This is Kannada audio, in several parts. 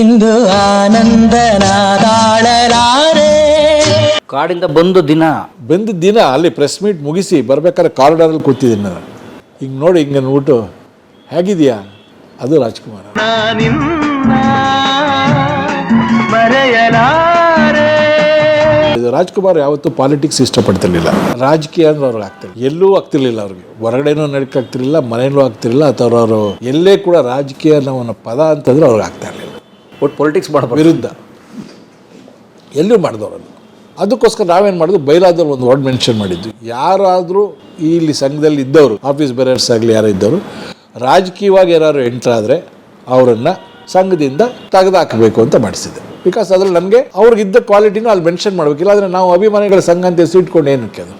ಇಂದು ಆನಂದನ ತಾಳಲಾರೆ ಕಾಡಿಂದ ಬಂದು ದಿನ. ಬಂದ ದಿನ ಅಲ್ಲಿ ಪ್ರೆಸ್ ಮೀಟ್ ಮುಗಿಸಿ ಬರ್ಬೇಕಾದ್ರೆ ಕಾರಿಡಾರಲ್ಲಿ ಕೂತಿದ್ದೀನಿ ನಾನು. ಹಿಂಗೆ ನೋಡಿ ಹಿಂಗೆ ಅಂದ್ಬಿಟ್ಟು ಹೇಗಿದೆಯಾ ಅದು ರಾಜ್ಕುಮಾರ್. ಇದು ರಾಜ್ಕುಮಾರ್ ಯಾವತ್ತೂ ಪಾಲಿಟಿಕ್ಸ್ ಇಷ್ಟಪಡ್ತಿರ್ಲಿಲ್ಲ. ರಾಜಕೀಯ ಅಂದ್ರೆ ಅವ್ರಿಗೆ ಆಗ್ತಿಲ್ಲ ಎಲ್ಲೂ ಆಗ್ತಿರ್ಲಿಲ್ಲ ಅವ್ರಿಗೆ. ಹೊರಗಡೆನೂ ನಡಕ್ಕಾಗ್ತಿರ್ಲಿಲ್ಲ ಮನೆಯಲ್ಲೂ ಆಗ್ತಿರ್ಲಿಲ್ಲ ಅಥವಾ ಅವರು ಎಲ್ಲೇ ಕೂಡ ರಾಜಕೀಯ ಅನ್ನೋ ಒಂದು ಪದ ಅಂತಂದ್ರೆ ಅವ್ರಿಗೆ ಆಗ್ತಾ ಇರಲಿಲ್ಲ. ಒಟ್ಟು ಪೊಲಿಟಿಕ್ಸ್ ಮಾಡಬಾರ್ದು. ವಿರುದ್ಧ. ಎಲ್ಲೂ ಮಾಡಿದವರನ್ನು ಅದಕ್ಕೋಸ್ಕರ ನಾವೇನು ಮಾಡಿದ್ವಿ? ಬೈಲಾದಲ್ಲಿ ಒಂದು ವರ್ಡ್ ಮೆನ್ಷನ್ ಮಾಡಿದ್ವಿ. ಯಾರಾದರೂ ಇಲ್ಲಿ ಸಂಘದಲ್ಲಿ ಇದ್ದವರು ಆಫೀಸ್ ಬೇರರ್ಸ್ ಆಗಲಿ ಯಾರು ಇದ್ದವರು, ರಾಜಕೀಯವಾಗಿ ಯಾರು ಎಂಟ್ರ್ ಆದರೆ ಅವರನ್ನು ಸಂಘದಿಂದ ತೆಗೆದಾಕಬೇಕು ಅಂತ ಮಾಡಿಸಿದೆ ಬಿಕಾಸ್ ಅದ್ರಲ್ಲಿ ನಮಗೆ ಅವ್ರಿಗಿದ್ದ ಕ್ವಾಲಿಟಿನೂ ಅಲ್ಲಿ ಮೆನ್ಷನ್ ಮಾಡಬೇಕು ಆದರೆ ನಾವು ಅಭಿಮಾನಿಗಳ ಸಂಘ ಅಂತ ಹೆಸರು ಇಟ್ಕೊಂಡು ಏನಕ್ಕೆ ಅದು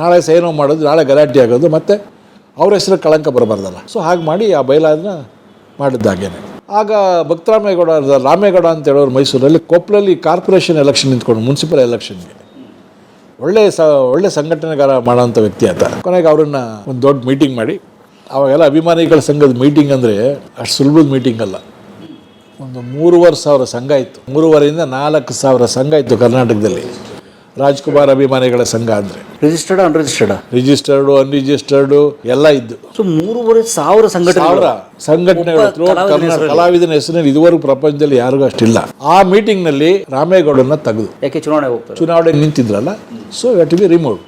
ನಾಳೆ ಸೇನೋ ಮಾಡೋದು, ನಾಳೆ ಗಲಾಟೆ ಆಗೋದು, ಮತ್ತು ಅವ್ರ ಹೆಸರು ಕಳಂಕ ಬರಬಾರ್ದಲ್ಲ. ಸೊ ಹಾಗೆ ಮಾಡಿ ಆ ಬೈಲಾದನ್ನ ಮಾಡಿದ್ದಾಗೇನೆ. ಆಗ ಭಕ್ತರಾಮೇಗೌಡ, ರಾಮೇಗೌಡ ಅಂತ ಹೇಳೋರು ಮೈಸೂರಲ್ಲಿ ಕೊಪ್ಪಳಲ್ಲಿ ಕಾರ್ಪೊರೇಷನ್ ಎಲೆಕ್ಷನ್ ನಿಂತ್ಕೊಂಡು ಮುನ್ಸಿಪಲ್ ಎಲೆಕ್ಷನ್ಗೆ ಒಳ್ಳೆ ಸ, ಒಳ್ಳೆ ಸಂಘಟನೆಗಾರ ಮಾಡೋಂಥ ವ್ಯಕ್ತಿ ಆತ ಕೊನೆಗೆ ಅವರನ್ನು ಒಂದು ದೊಡ್ಡ ಮೀಟಿಂಗ್ ಮಾಡಿ, ಅವಾಗೆಲ್ಲ ಅಭಿಮಾನಿಗಳ ಸಂಘದ ಮೀಟಿಂಗ್ ಅಂದರೆ ಅಷ್ಟು ಸುಲಭದ ಮೀಟಿಂಗ್ ಅಲ್ಲ. ಒಂದು ಮೂರುವರೆ ಸಾವಿರ ಸಂಘ ಇತ್ತು. ಮೂರುವರೆಯಿಂದ ನಾಲ್ಕು ಸಾವಿರ ಸಂಘ ಇತ್ತು ಕರ್ನಾಟಕದಲ್ಲಿ. ರಾಜ್ಕುಮಾರ್ ಅಭಿಮಾನಿಗಳ ಸಂಘ ಅಂದರೆ ರಿಜಿಸ್ಟರ್ಡ್ ಅನ್ರಿಜಿಸ್ಟರ್ಡ್ ರಿಜಿಸ್ಟರ್ಡು ಅನ್ರಿಜಿಸ್ಟರ್ಡ್ ಎಲ್ಲ ಇದ್ದು. ಸೊ ಮೂರುವರೆ ಸಾವಿರ ಸಂಘಟನೆ ಸಾವಿರ ಸಂಘಟನೆಗಳು ಕಲಾವಿದನ. ಹೆಸರಿನಲ್ಲಿ ಇದುವರೆಗೂ ಪ್ರಪಂಚದಲ್ಲಿ ಯಾರಿಗೂ ಅಷ್ಟಿಲ್ಲ. ಆ ಮೀಟಿಂಗ್ನಲ್ಲಿ ರಾಮೇಗೌಡನ ತೆಗೆದು. ಯಾಕೆ ಚುನಾವಣೆ ಹೋಗ್ತಾರೆ? ಚುನಾವಣೆ ನಿಂತಿದ್ರಲ್ಲ? ಸೊ ಟು ಬಿ ರಿಮೂವ್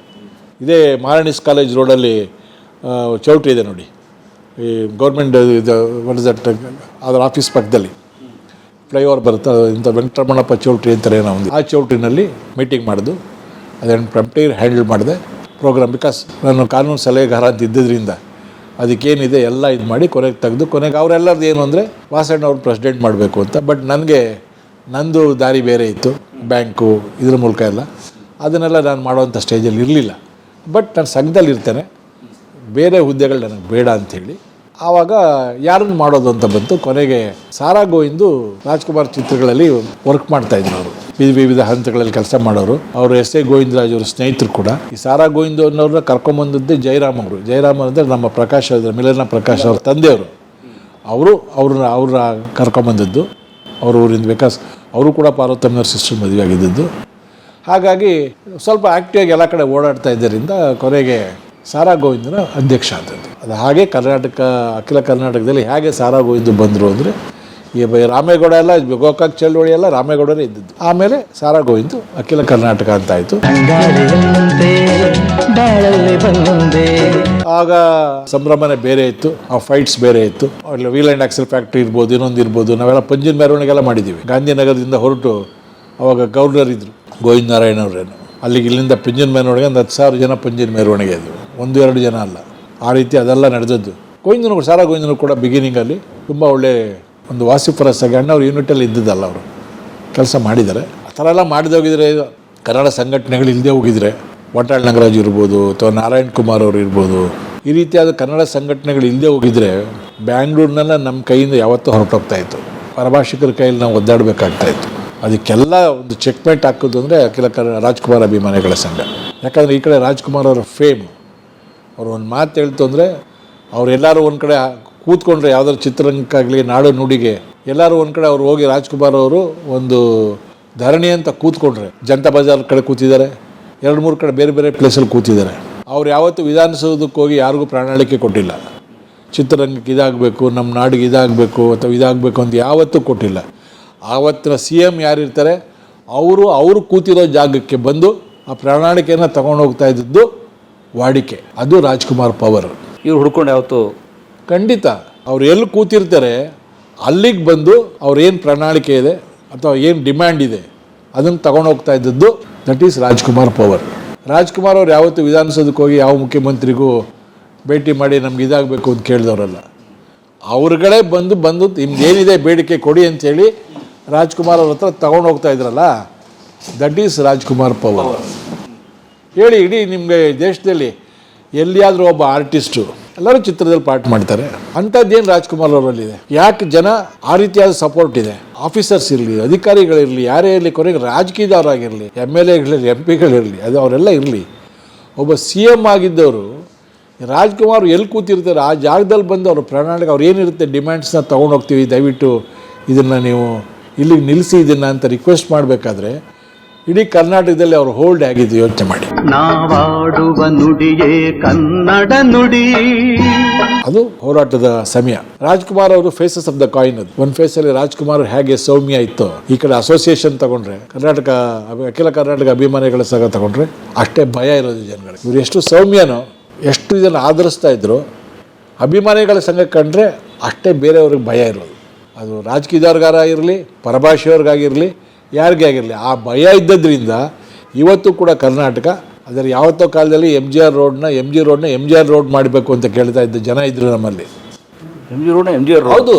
ಇದೇ ಮಾರಣಿಸ್ ಕಾಲೇಜ್ ರೋಡಲ್ಲಿ ಅಲ್ಲಿ ಚೌಟ್ರಿ ಇದೆ ನೋಡಿ. ಈ ಗೌರ್ಮೆಂಟ್ ಇದು ಅದರ ಆಫೀಸ್ ಪಕ್ಕದಲ್ಲಿ. ಫ್ಲೈಓವರ್ ಬರುತ್ತೆ ಇಂಥ ವೆಂಕಟರಮಣಪ್ಪ ಚೌಟ್ರಿ ಅಂತಾರೆ ಏನೋ ಒಂದು. ಆ ಚೌಟ್ರಿನಲ್ಲಿ ಮೀಟಿಂಗ್ ಮಾಡಿದ್ದು ಅದನ್ನು ಪ್ರಮ್ಟೇರ್ ಹ್ಯಾಂಡಲ್ ಮಾಡಿದೆ. ಪ್ರೋಗ್ರಾಮ್ ಬಿಕಾಸ್ ನಾನು ಕಾನೂನು ಸಲಹೆಗಾರ ಅಂತ ಇದ್ದಿದ್ದರಿಂದ ಅದಕ್ಕೇನಿದೆ, ಎಲ್ಲ ಇದು ಮಾಡಿ ಕೊನೆಗೆ ತೆಗೆದು, ಕೊನೆಗೆ ಅವರೆಲ್ಲರದ್ದು ಏನು ಅಂದರೆ ವಾಸಣ್ಣ ಅವ್ರು ಪ್ರೆಸಿಡೆಂಟ್ ಮಾಡಬೇಕು ಅಂತ. ಬಟ್ ನನಗೆ, ನಂದು ದಾರಿ ಬೇರೆ ಇತ್ತು, ಬ್ಯಾಂಕು, ಇದ್ರ ಮೂಲಕ ಎಲ್ಲ. ಅದನ್ನೆಲ್ಲ ನಾನು ಮಾಡುವಂಥ ಸ್ಟೇಜಲ್ಲಿ ಇರಲಿಲ್ಲ. ಬಟ್ ನಾನು ಸಂಘದಲ್ಲಿ ಇರ್ತೇನೆ ಬೇರೆ ಹುದ್ದೆಗಳು ನನಗೆ ಬೇಡ ಅಂಥೇಳಿ ಆವಾಗ ಯಾರನ್ನು ಮಾಡೋದು ಅಂತ ಬಂತು? ಕೊನೆಗೆ ಸಾರಾ ಗೋವಿಂದು ರಾಜ್ಕುಮಾರ್ ಚಿತ್ರಗಳಲ್ಲಿ ವರ್ಕ್ ಮಾಡ್ತಾ ಇದ್ರು ಅವರು. ವಿವಿಧ ವಿವಿಧ ಹಂತಗಳಲ್ಲಿ ಕೆಲಸ ಮಾಡೋರು. ಅವರು ಎಸ್ ಎ ಗೋವಿಂದರಾಜ್ ಅವರು ಸ್ನೇಹಿತರು ಕೂಡ. ಈ ಸಾರಾ ಗೋವಿಂದು ಅನ್ನೋರನ್ನ ಕರ್ಕೊಂಬಂದದ್ದೇ ಜಯರಾಮ್ ಅವರು. ಜಯರಾಮ್ ಅಂದರೆ ನಮ್ಮ ಪ್ರಕಾಶ್ ಮಿಲನ ಪ್ರಕಾಶ್ ಅವ್ರ ತಂದೆಯವರು. ಅವರು ಅವ್ರನ್ನ ಅವ್ರ ಕರ್ಕೊಂಬಂದದ್ದು ಅವ್ರ ಊರಿಂದ ವಿಕಾಸ್ ಅವರು ಕೂಡ ಪಾರ್ವತಮ್ಮನವ್ರ ಸಿಸ್ಟರ್ ಮದುವೆ ಆಗಿದ್ದದ್ದು. ಹಾಗಾಗಿ ಸ್ವಲ್ಪ ಆ್ಯಕ್ಟಿವಾಗಿ ಎಲ್ಲ ಕಡೆ ಓಡಾಡ್ತಾ ಇದ್ದರಿಂದ ಕೊನೆಗೆ ಸಾರಾ ಗೋವಿಂದನ ಅಧ್ಯಕ್ಷ ಆದದ್ದು ಅದು ಹಾಗೆ ಕರ್ನಾಟಕ, ಅಖಿಲ ಕರ್ನಾಟಕದಲ್ಲಿ ಹೇಗೆ ಸಾರಾ ಗೋವಿಂದ ಬಂದರು ಅಂದರೆ, ಈ ಬೈ ರಾಮೇಗೌಡ ಎಲ್ಲ ಗೋಕಾಕ್ ಚಳುವಳಿ ಎಲ್ಲ ರಾಮೇಗೌಡರೇ ಇದ್ದದ್ದು. ಆಮೇಲೆ ಸಾರಾ ಗೋವಿಂದ ಅಖಿಲ ಕರ್ನಾಟಕ ಅಂತ ಆಯಿತು. ಆಗ ಸಂಭ್ರಮನೆ ಬೇರೆ ಇತ್ತು, ಆ ಫೈಟ್ಸ್ ಬೇರೆ ಇತ್ತು. ಅಲ್ಲಿ ವೀಲ್ ಆ್ಯಂಡ್ ಆಕ್ಸಲ್ ಫ್ಯಾಕ್ಟ್ರಿ ಇರ್ಬೋದು, ಇನ್ನೊಂದು ಇರ್ಬೋದು, ನಾವೆಲ್ಲ ಪಂಜಿನ ಮೆರವಣಿಗೆಲ್ಲ ಮಾಡಿದ್ದೀವಿ. ಗಾಂಧಿನಗರದಿಂದ ಹೊರಟು ಅವಾಗ ಗವರ್ನರ್ ಇದ್ದರು ಗೋವಿಂದ ನಾರಾಯಣ ಅವರೇನು ಅಲ್ಲಿಗೆ ಇಲ್ಲಿಂದ ಪಂಜಿನ ಮೆರವಣಿಗೆ ಒಂದು ಹತ್ತು ಸಾವಿರ ಜನ ಪಂಜಿನ ಮೆರವಣಿಗೆ ಅದು ಒಂದು ಎರಡು ಜನ ಅಲ್ಲ. ಆ ರೀತಿ ಅದೆಲ್ಲ ನಡೆದದ್ದು. ಗೋವಿಂದನು ಸಾರಾ ಗೋವಿಂದನು ಕೂಡ ಬಿಗಿನಿಂಗಲ್ಲಿ ತುಂಬ ಒಳ್ಳೆ ಒಂದು ವಾಸಿಫರಸ್ ಆಗಿ ಅಣ್ಣವ್ರ ಯೂನಿಟಲ್ಲಿ ಇದ್ದಿದ್ದಲ್ಲ ಅವರು. ಕೆಲಸ ಮಾಡಿದ್ದಾರೆ. ಆ ಥರ ಎಲ್ಲ ಮಾಡಿದೆ ಹೋಗಿದ್ರೆ ಕನ್ನಡ ಸಂಘಟನೆಗಳು ಇಲ್ಲದೆ ಹೋಗಿದ್ರೆ, ವಟಾಳ್ ನಾಗರಾಜ್ ಇರ್ಬೋದು ಅಥವಾ ನಾರಾಯಣ್ ಕುಮಾರ್ ಅವರು ಇರ್ಬೋದು, ಈ ರೀತಿಯಾದ ಕನ್ನಡ ಸಂಘಟನೆಗಳು ಇಲ್ಲದೆ ಹೋಗಿದ್ರೆ ಬ್ಯಾಂಗ್ಳೂರ್ನೆಲ್ಲ ನಮ್ಮ ಕೈಯಿಂದ ಯಾವತ್ತೂ ಹೊರಟೋಗ್ತಾ ಇತ್ತು. ಪರಭಾಷಿಕರ ಕೈಯಲ್ಲಿ ನಾವು ಒದ್ದಾಡಬೇಕಾಗ್ತಾ ಇತ್ತು. ಅದಕ್ಕೆಲ್ಲ ಒಂದು ಚೆಕ್ಮೇಟ್ ಹಾಕೋದು ಅಂದರೆ ಅಖಿಲ ಕನ್ನಡ ರಾಜ್ಕುಮಾರ್ ಅಭಿಮಾನಿಗಳ ಸಂಘ. ಯಾಕಂದರೆ ಈ ಕಡೆ ರಾಜ್ಕುಮಾರ್ ಅವರ ಫೇಮ್ ಅವ್ರು ಒಂದು ಮಾತು ಹೇಳ್ತು ಅಂದರೆ ಅವರೆಲ್ಲರೂ ಒಂದು ಕಡೆ ಕೂತ್ಕೊಂಡ್ರೆ ಯಾವ್ದಾದ್ರು ಚಿತ್ರರಂಗಕ್ಕಾಗಲಿ, ನಾಡು ನುಡಿಗೆ, ಎಲ್ಲರೂ ಒಂದು ಕಡೆ ಅವ್ರು ಹೋಗಿ ರಾಜ್ಕುಮಾರ್ ಅವರು ಒಂದು ಧರಣಿ ಅಂತ ಕೂತ್ಕೊಂಡ್ರೆ, ಜನತಾ ಬಜಾರ್ ಕಡೆ ಕೂತಿದ್ದಾರೆ, ಎರಡು ಮೂರು ಕಡೆ ಬೇರೆ ಬೇರೆ ಪ್ಲೇಸಲ್ಲಿ ಕೂತಿದ್ದಾರೆ. ಅವ್ರು ಯಾವತ್ತೂ ವಿಧಾನಸೌಧಕ್ಕೆ ಹೋಗಿ ಯಾರಿಗೂ ಪ್ರಣಾಳಿಕೆ ಕೊಟ್ಟಿಲ್ಲ. ಚಿತ್ರರಂಗಕ್ಕೆ ಇದಾಗಬೇಕು ನಮ್ಮ ನಾಡಿಗೆ ಇದಾಗಬೇಕು ಅಥವಾ ಇದಾಗಬೇಕು ಅಂತ ಯಾವತ್ತೂ ಕೊಟ್ಟಿಲ್ಲ. ಆವತ್ತಿನ ಸಿ ಎಂ ಯಾರಿರ್ತಾರೆ ಅವರು ಅವರು ಕೂತಿರೋ ಜಾಗಕ್ಕೆ ಬಂದು ಆ ಪ್ರಣಾಳಿಕೆಯನ್ನು ಹೋಗ್ತಾ ಇದ್ದದ್ದು ವಾಡಿಕೆ. ಅದು ರಾಜ್ಕುಮಾರ್ ಪವರ್. ಇವ್ರು ಹುಡ್ಕೊಂಡು ಯಾವತ್ತು ಖಂಡಿತ. ಅವ್ರು ಎಲ್ಲಿ ಕೂತಿರ್ತಾರೆ ಅಲ್ಲಿಗೆ ಬಂದು ಅವ್ರ ಏನು ಪ್ರಣಾಳಿಕೆ ಇದೆ ಅಥವಾ ಏನು ಡಿಮ್ಯಾಂಡ್ ಇದೆ ಅದನ್ನು ತಗೊಂಡು ಹೋಗ್ತಾ ಇದ್ದದ್ದು that is Rajkumar power. Rajkumar ಅವ್ರು ಯಾವತ್ತೂ ವಿಧಾನಸೌಧಕ್ಕೆ ಹೋಗಿ ಯಾವ ಮುಖ್ಯಮಂತ್ರಿಗೂ ಭೇಟಿ ಮಾಡಿ ನಮ್ಗೆ ಇದಾಗಬೇಕು ಅಂತ ಕೇಳಿದವರಲ್ಲ. ಅವ್ರುಗಳೇ ಬಂದು ಬಂದು ನಿಮ್ದೇನಿದೆ ಬೇಡಿಕೆ ಕೊಡಿ ಅಂತೇಳಿ ರಾಜ್ಕುಮಾರ್ ಅವ್ರ ಹತ್ರ ತಗೊಂಡು ಹೋಗ್ತಾ ಇದ್ರಲ್ಲ ದಟ್ ಈಸ್ ರಾಜ್ಕುಮಾರ್ ಪವರ್. ಹೇಳಿ ಇಡೀ ನಿಮಗೆ ದೇಶದಲ್ಲಿ ಎಲ್ಲಿಯಾದರೂ ಒಬ್ಬ ಆರ್ಟಿಸ್ಟು ಎಲ್ಲರೂ ಚಿತ್ರದಲ್ಲಿ ಪಾರ್ಟ್ ಮಾಡ್ತಾರೆ. ಅಂಥದ್ದೇನು ರಾಜ್ಕುಮಾರ್ ಅವರಲ್ಲಿದೆ? ಯಾಕೆ ಜನ ಆ ರೀತಿಯಾದ ಸಪೋರ್ಟ್ ಇದೆ? ಆಫೀಸರ್ಸ್ ಇರಲಿ, ಅಧಿಕಾರಿಗಳಿರಲಿ, ಯಾರೇ ಇರಲಿ, ಕೊನೆಗೆ ರಾಜಕೀಯದವರಾಗಿರಲಿ ಎಂ ಎಲ್ ಎಗಳಿರಲಿ ಎಂ ಪಿಗಳಿರಲಿ ಅದು ಅವರೆಲ್ಲ ಇರಲಿ. ಒಬ್ಬ ಸಿ ಎಂ ಆಗಿದ್ದವರು, ರಾಜ್ಕುಮಾರ್ ಎಲ್ಲಿ ಕೂತಿರ್ತಾರೆ, ಆ ಜಾಗದಲ್ಲಿ ಬಂದು ಅವ್ರ ಪ್ರಣಾಳಿಕೆ, ಅವ್ರು ಏನಿರುತ್ತೆ ಡಿಮ್ಯಾಂಡ್ಸ್ನ ತೊಗೊಂಡೋಗ್ತೀವಿ, ದಯವಿಟ್ಟು ಇದನ್ನು ನೀವು ಇಲ್ಲಿಗೆ ನಿಲ್ಲಿಸಿ ಇದನ್ನು ಅಂತ ರಿಕ್ವೆಸ್ಟ್ ಮಾಡಬೇಕಾದ್ರೆ ಇಡೀ ಕರ್ನಾಟಕದಲ್ಲಿ ಅವರು ಹೋಲ್ಡ್ ಆಗಿದ್ದು ಯೋಚನೆ ಮಾಡಿ. ನಾವಾಡುವ ನುಡಿಯೇ ಕನ್ನಡ ನುಡಿ. ಅದು ಹೋರಾಟದ ಸಮಯ. ರಾಜ್ಕುಮಾರ್ ಅವರು ಫೇಸಸ್ ಆಫ್ ದ ಕಾಯಿನ್ ಅದು. ಒಂದು ಫೇಸಲ್ಲಿ ರಾಜ್ಕುಮಾರ್ ಹೇಗೆ ಸೌಮ್ಯ ಇತ್ತು ಈ ಕಡೆ ಅಸೋಸಿಯೇಷನ್ ತಗೊಂಡ್ರೆ ಕರ್ನಾಟಕ ಅಖಿಲ ಕರ್ನಾಟಕ ಅಭಿಮಾನಿಗಳ ಸಂಘ ತಗೊಂಡ್ರೆ ಅಷ್ಟೇ ಭಯ ಇರೋದು ಜನಗಳಿಗೆ. ಇವ್ರು ಎಷ್ಟು ಸೌಮ್ಯನೋ ಎಷ್ಟು ಇದನ್ನು ಆಧರಿಸ್ತಾ ಇದ್ರು ಅಭಿಮಾನಿಗಳ ಸಂಘ ಕಂಡ್ರೆ ಅಷ್ಟೇ ಬೇರೆಯವ್ರಿಗೆ ಭಯ ಇರೋದು. ಅದು ರಾಜಕೀಯದವ್ರಿಗಾರ ಇರಲಿ ಪರಭಾಷೆಯವ್ರಿಗಾಗಿರಲಿ ಯಾರಿಗೇ ಆಗಿರಲಿ. ಆ ಭಯ ಇದ್ದದ್ರಿಂದ ಇವತ್ತು ಕೂಡ ಕರ್ನಾಟಕ ಅದರ ಯಾವತ್ತೋ ಕಾಲದಲ್ಲಿ ಎಂ ಜಿ ಆರ್ ರೋಡ್ನ ಎಂ ಜಿ ರೋಡ್ನ ಎಂ ಜಿ ಆರ್ ರೋಡ್ ಮಾಡಬೇಕು ಅಂತ ಕೇಳ್ತಾ ಇದ್ದ ಜನ ಇದ್ರು ನಮ್ಮಲ್ಲಿ. M G road M G R ಹೌದು.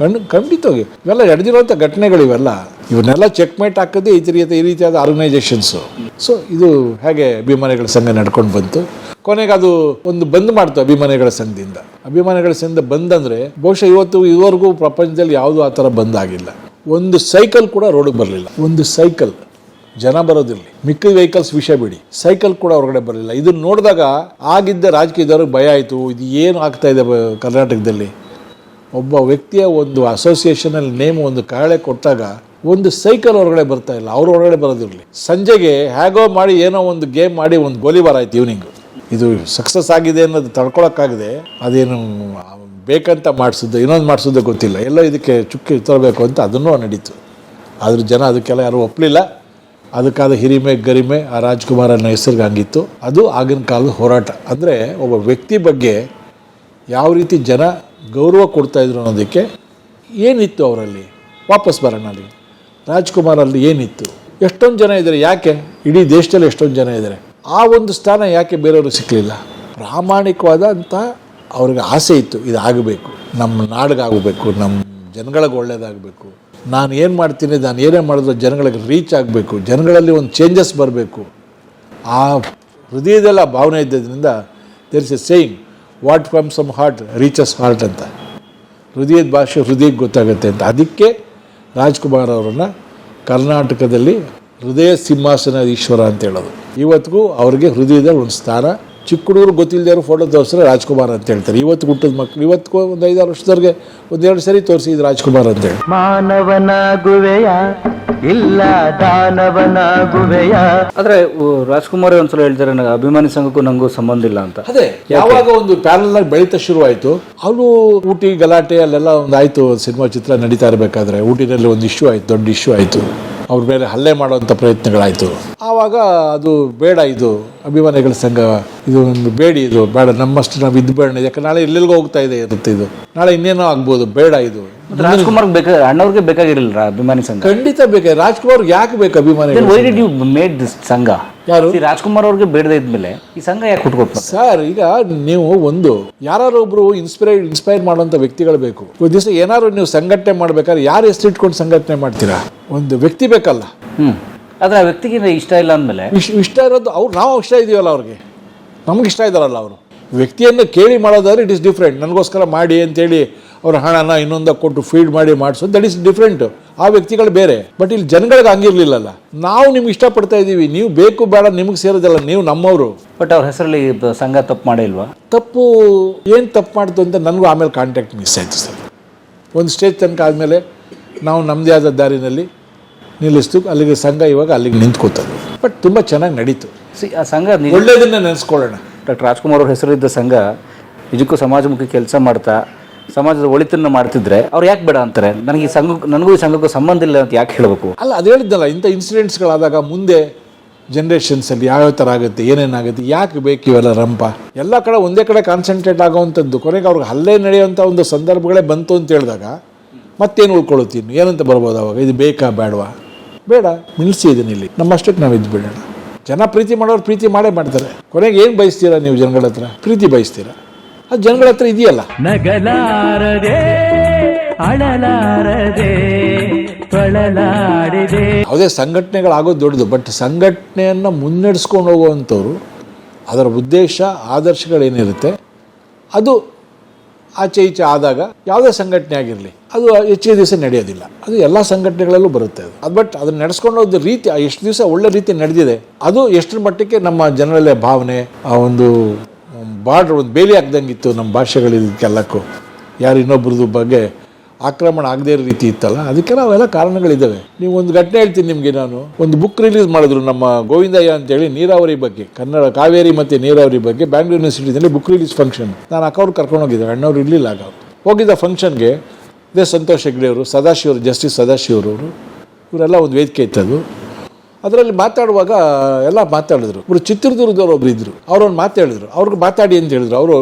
ಕಣ್ಣು ಖಂಡಿತವಾಗಿ ಇವೆಲ್ಲ ನಡೆದಿರುವಂಥ ಘಟನೆಗಳು ಇವೆಲ್ಲ ಇವನ್ನೆಲ್ಲ ಚೆಕ್ ಮೇಟ್ ಹಾಕೋದೇ ಈ ರೀತಿ ಈ ರೀತಿಯಾದ ಆರ್ಗನೈಸೇಷನ್ಸು ಸೊ ಇದು ಹೇಗೆ ಅಭಿಮಾನಿಗಳ ಸಂಘ ನಡ್ಕೊಂಡು ಬಂತು? ಕೊನೆಗೆ ಅದು ಒಂದು ಬಂದ್ ಮಾಡ್ತು ಅಭಿಮಾನಿಗಳ ಸಂಘದಿಂದ. ಅಭಿಮಾನಿಗಳ ಸಂಘದಿಂದ ಬಂದಂದರೆ ಅಂದರೆ ಬಹುಶಃ ಇವತ್ತು ಇದುವರೆಗೂ ಪ್ರಪಂಚದಲ್ಲಿ ಯಾವುದೂ ಆ ಥರ ಬಂದ್ ಆಗಿಲ್ಲ. ಒಂದು ಸೈಕಲ್ ಕೂಡ ರೋಡಿಗೆ ಬರಲಿಲ್ಲ. ಒಂದು ಸೈಕಲ್ ಜನ ಬರೋದಿರಲಿ. ಮಿಕ್ಕಿದ ವೆಹಿಕಲ್ಸ್ ವಿಷಯ ಬಿಡಿ. ಸೈಕಲ್ ಕೂಡ ಹೊರಗಡೆ ಬರಲಿಲ್ಲ. ಇದನ್ನ ನೋಡಿದಾಗ ಆಗಿದ್ದ ರಾಜಕೀಯದವ್ರಿಗೆ ಭಯ ಆಯಿತು. ಇದು ಏನು ಆಗ್ತಾ ಇದೆ ಕರ್ನಾಟಕದಲ್ಲಿ? ಒಬ್ಬ ವ್ಯಕ್ತಿಯ ಒಂದು ಅಸೋಸಿಯೇಷನಲ್ಲಿ ನೇಮ್ ಒಂದು ಕಾಳೆ ಕೊಟ್ಟಾಗ ಒಂದು ಸೈಕಲ್ ಹೊರಗಡೆ ಬರ್ತಾ ಇಲ್ಲ. ಅವರು ಹೊರಗಡೆ ಬರೋದಿರಲಿ. ಸಂಜೆಗೆ ಹೇಗೋ ಮಾಡಿ ಏನೋ ಒಂದು ಗೇಮ್ ಮಾಡಿ ಒಂದು ಗೋಲಿಬಾರ್ ಆಯ್ತು ಈವ್ನಿಂಗ್ ಇದು ಸಕ್ಸಸ್ ಆಗಿದೆ ಅನ್ನೋದು ತಡ್ಕೊಳಕ್ಕಾಗದೆ ಅದೇನು ಬೇಕಂತ ಮಾಡಿಸಿದ್ದು ಇನ್ನೊಂದು ಮಾಡಿಸಿದ್ದು ಗೊತ್ತಿಲ್ಲ. ಎಲ್ಲ ಇದಕ್ಕೆ ಚುಕ್ಕಿ ತರಬೇಕು ಅಂತ ಅದನ್ನು ನಡೀತು. ಆದರೂ ಜನ ಅದಕ್ಕೆಲ್ಲ ಯಾರೂ ಒಪ್ಪಲಿಲ್ಲ ಅದಕ್ಕಾದ ಹಿರಿಮೆ, ಗರಿಮೆ ಆ ರಾಜ್ಕುಮಾರನ ಹೆಸರಿಗೆ ಹಂಗಿತ್ತು ಅದು ಆಗಿನ ಕಾಲದ ಹೋರಾಟ. ಅಂದರೆ ಒಬ್ಬ ವ್ಯಕ್ತಿ ಬಗ್ಗೆ ಯಾವ ರೀತಿ ಜನ ಗೌರವ ಕೊಡ್ತಾಯಿದ್ರು ಅನ್ನೋದಕ್ಕೆ ಏನಿತ್ತು ಅವರಲ್ಲಿ? ವಾಪಸ್ ಬರೋಣ ಅಲ್ಲಿ. ರಾಜ್ಕುಮಾರಲ್ಲಿ ಏನಿತ್ತು? ಎಷ್ಟೊಂದು ಜನ ಇದ್ದಾರೆ. ಯಾಕೆ? ಇಡೀ ದೇಶದಲ್ಲಿ ಎಷ್ಟೊಂದು ಜನ ಇದ್ದಾರೆ. ಆ ಒಂದು ಸ್ಥಾನ ಯಾಕೆ ಬೇರೆಯವರು ಸಿಕ್ಕಲಿಲ್ಲ ಪ್ರಾಮಾಣಿಕವಾದಂಥ ಅವ್ರಿಗೆ ಆಸೆ ಇತ್ತು, ಇದು ಆಗಬೇಕು, ನಮ್ಮ ನಾಡಿಗಾಗಬೇಕು, ನಮ್ಮ ಜನಗಳಿಗೆ ಒಳ್ಳೇದಾಗಬೇಕು. ನಾನು ಏನು ಮಾಡ್ತೀನಿ, ನಾನು ಏನೇ ಮಾಡಿದ್ರು ಜನಗಳಿಗೆ ರೀಚ್ ಆಗಬೇಕು, ಜನಗಳಲ್ಲಿ ಒಂದು ಚೇಂಜಸ್ ಬರಬೇಕು. ಆ ಹೃದಯದಲ್ಲ ಭಾವನೆ ಇದ್ದದ್ರಿಂದ there is a saying what from some heart reaches heart ಅಂತ. ಹೃದಯದ ಭಾಷೆ ಹೃದಯಕ್ಕೆ ಗೊತ್ತಾಗುತ್ತೆ ಅಂತ. ಅದಕ್ಕೆ ರಾಜ್ಕುಮಾರ್ ಅವರನ್ನು ಕರ್ನಾಟಕದಲ್ಲಿ ಹೃದಯ ಸಿಂಹಾಸನ ಈಶ್ವರ ಅಂತ ಹೇಳೋದು. ಇವತ್ತಿಗೂ ಅವ್ರಿಗೆ ಹೃದಯದಲ್ಲಿ ಒಂದು ಸ್ಥಾನ ಚಿಕ್ಕ ಹುಡುಗರು ಗೊತ್ತಿಲ್ಲದೆ ಫೋಟೋ ತೋರಿಸಿದ್ರೆ ರಾಜ್ಕುಮಾರ್ ಅಂತ ಹೇಳ್ತಾರೆ. ಇವತ್ತು ಹುಟ್ಟಿದ ಮಕ್ಳು ಇವತ್ತು ಒಂದು ಐದಾರು ವರ್ಷದವ್ರಿಗೆ ಒಂದೆರಡು ಸರಿ ತೋರಿಸಿ ಇದು ರಾಜ್ಕುಮಾರ್ ಅಂತೇಳಿ ಮಾನವನಾಗುವೆಯ ಇಲ್ಲ ದಾನವನಾಗುವೆಯ. ಆದ್ರೆ ರಾಜ್ಕುಮಾರ್ ಒಂದ್ಸಲ ಹೇಳ್ತಾರೆ ನನಗೆ ಅಭಿಮಾನಿ ಸಂಘಕ್ಕೂ ನಂಗೂ ಸಂಬಂಧ ಇಲ್ಲ ಅಂತ. ಅದೇ ಯಾವಾಗ ಒಂದು ಪ್ಯಾರಲ್ ಆಗಿ ಬೆಳೀತಾ ಶುರುವಾಯಿತು ಅವರು ಊಟಿ ಗಲಾಟೆ ಅಲ್ಲೆಲ್ಲ ಒಂದು ಆಯಿತು ಸಿನಿಮಾ ಚಿತ್ರ ನಡೀತಾ ಇರಬೇಕಾದ್ರೆ ಊಟಿನಲ್ಲಿ ಒಂದು ಇಶ್ಯೂ ಆಯಿತು ದೊಡ್ಡ ಇಶ್ಯೂ ಆಯಿತು. ಅವ್ರ ಮೇಲೆ ಹಲ್ಲೆ ಮಾಡುವಂಥ ಪ್ರಯತ್ನಗಳಾಯಿತು. ಆವಾಗ ಅದು ಬೇಡ ಇದು, ಅಭಿಮಾನಿಗಳ ಸಂಘ, ಇದು ಬೇಡಿ ಇದು, ಬೇಡ ನಮ್ಮಷ್ಟು ನಾವು ಇದು ಬೇಡ. ಯಾಕೆ ನಾಳೆ ಎಲ್ಲೆಲ್ಲಿಗೂ ಹೋಗ್ತಾ ಇದೆ ಇರುತ್ತೆ ಇದು. ನಾಳೆ ಇನ್ನೇನೋ ಆಗ್ಬೋದು, ಬೇಡ ಇದು. ರಾಜ್ಕುಮಾರ್ ಬೇಕ ಅಣ್ಣವ್ರಿಗೆ ಬೇಕಾಗಿರಲಿಲ್ಲ ಅಭಿಮಾನಿ ಸಂಘ? ಖಂಡಿತ ಬೇಕು ರಾಜ್ಕುಮಾರ್ ಯಾಕೆ ಬೇಕು ಅಭಿಮಾನಿ why did you made this ಸಂಘ? ಯಾರು? ರಾಜ್ಕುಮಾರ್ ಅವ್ರಿಗೆ ಬೇಡದೇ ಇದ್ಮೇಲೆ ಈ ಸಂಘ ಯಾಕೆ ಹುಟ್ಕೊಟ್ರು ಸರ್ ಈಗ ನೀವು ಒಂದು ಯಾರು ಒಬ್ರು ಇನ್ಸ್ಪೈರ್ ಇನ್ಸ್ಪೈರ್ ಮಾಡುವಂತ ವ್ಯಕ್ತಿಗಳು ಬೇಕು. ಒಂದು ದಿವಸ ಏನಾದ್ರು ನೀವು ಸಂಘಟನೆ ಮಾಡ್ಬೇಕಾದ್ರೆ ಯಾರು ಹೆಸರಿಟ್ಕೊಂಡು ಸಂಘಟನೆ ಮಾಡ್ತೀರಾ? ಒಂದು ವ್ಯಕ್ತಿ ಬೇಕಲ್ಲ. ಹ್ಮ್. ಆದ್ರೆ ಆ ವ್ಯಕ್ತಿಗೆ ಇಷ್ಟ ಇಲ್ಲ ಅಂದಮೇಲೆ? ಇಷ್ಟ ಇಷ್ಟ ಇರೋದು ಅವ್ರು ನಾವು ಇಷ್ಟ ಇದೀವಲ್ಲ ಅವ್ರಿಗೆ. ನಮ್ಗೆ ಇಷ್ಟ ಇದಾರಲ್ಲ ಅವರು. ವ್ಯಕ್ತಿಯನ್ನು ಕೇಳಿ ಮಾಡೋದಾದ್ರೆ ಇಟ್ ಇಸ್ ಡಿಫ್ರೆಂಟ್ ನನಗೋಸ್ಕರ ಮಾಡಿ ಅಂತೇಳಿ ಅವ್ರ ಹಣನ ಇನ್ನೊಂದ ಕೊಟ್ಟು ಫೀಡ್ ಮಾಡಿ ಮಾಡಿಸೋದು ದಟ್ ಇಸ್ ಡಿಫ್ರೆಂಟ್ ಆ ವ್ಯಕ್ತಿಗಳು ಬೇರೆ. ಬಟ್ ಇಲ್ಲಿ ಜನಗಳಿಗೆ ಹಂಗಿರ್ಲಿಲ್ಲಲ್ಲ. ನಾವು ನಿಮ್ಗೆ ಇಷ್ಟಪಡ್ತಾ ಇದ್ದೀವಿ. ನೀವು ಬೇಕು ಬೇಡ ನಿಮಗೆ ಸೇರೋದಲ್ಲ. ನೀವು ನಮ್ಮವರು. ಬಟ್ ಅವ್ರ ಹೆಸರಲ್ಲಿ ಸಂಘ ತಪ್ಪು ಮಾಡಿಲ್ವಾ ತಪ್ಪು ಏನು ತಪ್ಪು ಮಾಡ್ತು ಅಂತ ನನಗೂ ಆಮೇಲೆ ಕಾಂಟ್ಯಾಕ್ಟ್ ಮಿಸ್ ಆಯಿತು ಸರ್. ಒಂದು ಸ್ಟೇಜ್ ತನಕ ಆದಮೇಲೆ ನಾವು ನಮ್ಮದೇ ಆದ ದಾರಿನಲ್ಲಿ ನಿಲ್ಲಿಸ್ತು. ಅಲ್ಲಿಗೆ ಸಂಘ ಇವಾಗ ಅಲ್ಲಿಗೆ ನಿಂತ್ಕೋತದೆ ಬಟ್ ತುಂಬ ಚೆನ್ನಾಗಿ ನಡೀತು. ಸಿ ಆ ಸಂಘ ನಿಜ ಒಳ್ಳೇದನ್ನ ನೆನೆಸ್ಕೊಳ್ಳೋಣ. ಡಾಕ್ಟರ್ ರಾಜ್ಕುಮಾರ್ ಅವ್ರ ಹೆಸರಿದ್ದ ಸಂಘ ನಿಜಕ್ಕೂ ಸಮಾಜಮುಖಿ ಕೆಲಸ ಮಾಡ್ತಾ ಸಮಾಜದ ಒಳಿತನ್ನು ಮಾಡ್ತಿದ್ರೆ ಅವ್ರು ಯಾಕೆ ಬೇಡ ಅಂತಾರೆ? ನನಗೆ ಸಂಘ ನನಗೂ ಈ ಸಂಘಕ್ಕೂ ಸಂಬಂಧ ಇಲ್ಲ ಅಂತ ಯಾಕೆ ಹೇಳಬೇಕು? ಅಲ್ಲ, ಅದು ಹೇಳಿದ್ದಲ್ಲ, ಇಂಥ ಇನ್ಸಿಡೆಂಟ್ಸ್ಗಳಾದಾಗ ಮುಂದೆ ಜನ್ರೇಷನ್ಸಲ್ಲಿ ಯಾವ್ಯಾವ ಥರ ಆಗುತ್ತೆ ಏನೇನಾಗುತ್ತೆ ಯಾಕೆ ಬೇಕು ಇವೆಲ್ಲ ರಂಪ? ಎಲ್ಲ ಕಡೆ ಒಂದೇ ಕಡೆ ಕಾನ್ಸಂಟ್ರೇಟ್ ಆಗೋವಂಥದ್ದು, ಕೊನೆಗೆ ಅವ್ರಿಗೆ ಹಲ್ಲೆ ನಡೆಯುವಂಥ ಒಂದು ಸಂದರ್ಭಗಳೇ ಬಂತು ಅಂತ ಹೇಳಿದಾಗ ಮತ್ತೇನು ಉಳ್ಕೊಳ್ಳುತ್ತೀನಿ ಏನಂತ ಬರ್ಬೋದು ಅವಾಗ? ಇದು ಬೇಕಾ, ಬೇಡವಾ? ಬೇಡ, ನಿಲ್ಲಿಸಿ ಇದನ್ನ ಇಲ್ಲಿ. ನಮ್ಮಷ್ಟಕ್ಕೆ ನಾವು ಇದ್ದು ಬಿಡೋಣ. ಜನ ಪ್ರೀತಿ ಮಾಡೋರು ಪ್ರೀತಿ ಮಾಡೇ ಮಾಡ್ತಾರೆ. ಕೊನೆಗೆ ಏನು ಬಯಸ್ತೀರಾ ನೀವು ಜನಗಳ ಹತ್ರ ಪ್ರೀತಿ ಬಯಸ್ತೀರಾ? ಅದು ಜನಗಳ ಹತ್ರ ಇದೆಯಲ್ಲ. ನಗಲಾರದೆ ಅಳಲಾರದೆ ತೊಳಲಾಡಿದೆ. ಯಾವುದೇ ಸಂಘಟನೆಗಳಾಗೋದು ದೊಡ್ಡದು ಬಟ್ ಸಂಘಟನೆಯನ್ನು ಮುನ್ನಡೆಸ್ಕೊಂಡು ಹೋಗುವಂಥವ್ರು ಅದರ ಉದ್ದೇಶ ಆದರ್ಶಗಳೇನಿರುತ್ತೆ ಅದು ಆಚೆ ಈಚೆ ಆದಾಗ ಯಾವುದೇ ಸಂಘಟನೆ ಆಗಿರಲಿ ಅದು ಹೆಚ್ಚಿಗೆ ದಿವಸ ನಡೆಯೋದಿಲ್ಲ. ಅದು ಎಲ್ಲ ಸಂಘಟನೆಗಳಲ್ಲೂ ಬರುತ್ತೆ ಅದು. ಅದು ಬಟ್ ಅದನ್ನು ನಡೆಸ್ಕೊಂಡು ಹೋದ ರೀತಿ ಎಷ್ಟು ದಿವಸ ಒಳ್ಳೆ ರೀತಿ ನಡೆದಿದೆ ಅದು ಎಷ್ಟರ ಮಟ್ಟಕ್ಕೆ ನಮ್ಮ ಜನರಲ್ಲೇ ಭಾವನೆ ಆ ಒಂದು ಬಾರ್ಡ್ರ್ ಒಂದು ಬೇಲಿ ಹಾಕ್ದಂಗಿತ್ತು ನಮ್ಮ ಭಾಷೆಗಳಿದಕ್ಕೆಲ್ಲಕ್ಕೂ ಯಾರು ಇನ್ನೊಬ್ರದ್ದು ಬಗ್ಗೆ ಆಕ್ರಮಣ ಆಗದೇ ಇರೋ ರೀತಿ ಇತ್ತಲ್ಲ ಅದಕ್ಕೆಲ್ಲ ಅವೆಲ್ಲ ಕಾರಣಗಳಿದ್ದಾವೆ. ನೀವು ಒಂದು ಘಟನೆ ಹೇಳ್ತೀನಿ ನಿಮಗೆ ನಾನು. ಒಂದು ಬುಕ್ ರಿಲೀಸ್ ಮಾಡಿದ್ರು ನಮ್ಮ ಗೋವಿಂದಯ್ಯ ಅಂತೇಳಿ ನೀರಾವರಿ ಬಗ್ಗೆ, ಕನ್ನಡ ಕಾವೇರಿ ಮತ್ತು ನೀರಾವರಿ ಬಗ್ಗೆ ಬ್ಯಾಂಗ್ಳೂರ್ ಯೂನಿವರ್ಸಿಟಿನಲ್ಲಿ ಬುಕ್ ರಿಲೀಸ್ ಫಂಕ್ಷನ್ ನಾನು ಅಕ್ಕವ್ರು ಕರ್ಕೊಂಡು ಹೋಗಿದ್ದೆ, ಅಣ್ಣವ್ರು ಇರಲಿಲ್ಲ ಆಗ. ಹೋಗಿದ್ದ ಫಂಕ್ಷನ್ಗೆ ಇದೇ ಸಂತೋಷ್ ಹೆಗ್ಡೆ ಅವರು ಸದಾಶಿವರು ಜಸ್ಟಿಸ್ ಸದಾಶಿವರವರು ಇವರೆಲ್ಲ ಒಂದು ವೇದಿಕೆ ಇತ್ತದು. ಅದರಲ್ಲಿ ಮಾತಾಡುವಾಗ ಎಲ್ಲ ಮಾತಾಡಿದ್ರು. ಇವರು ಚಿತ್ರದುರ್ಗದವ್ರು ಒಬ್ರು ಇದ್ದರು ಅವ್ರು ಒಂದು ಮಾತು ಹೇಳಿದ್ರು. ಅವ್ರಿಗೆ ಮಾತಾಡಿ ಅಂತ ಹೇಳಿದ್ರು. ಅವರು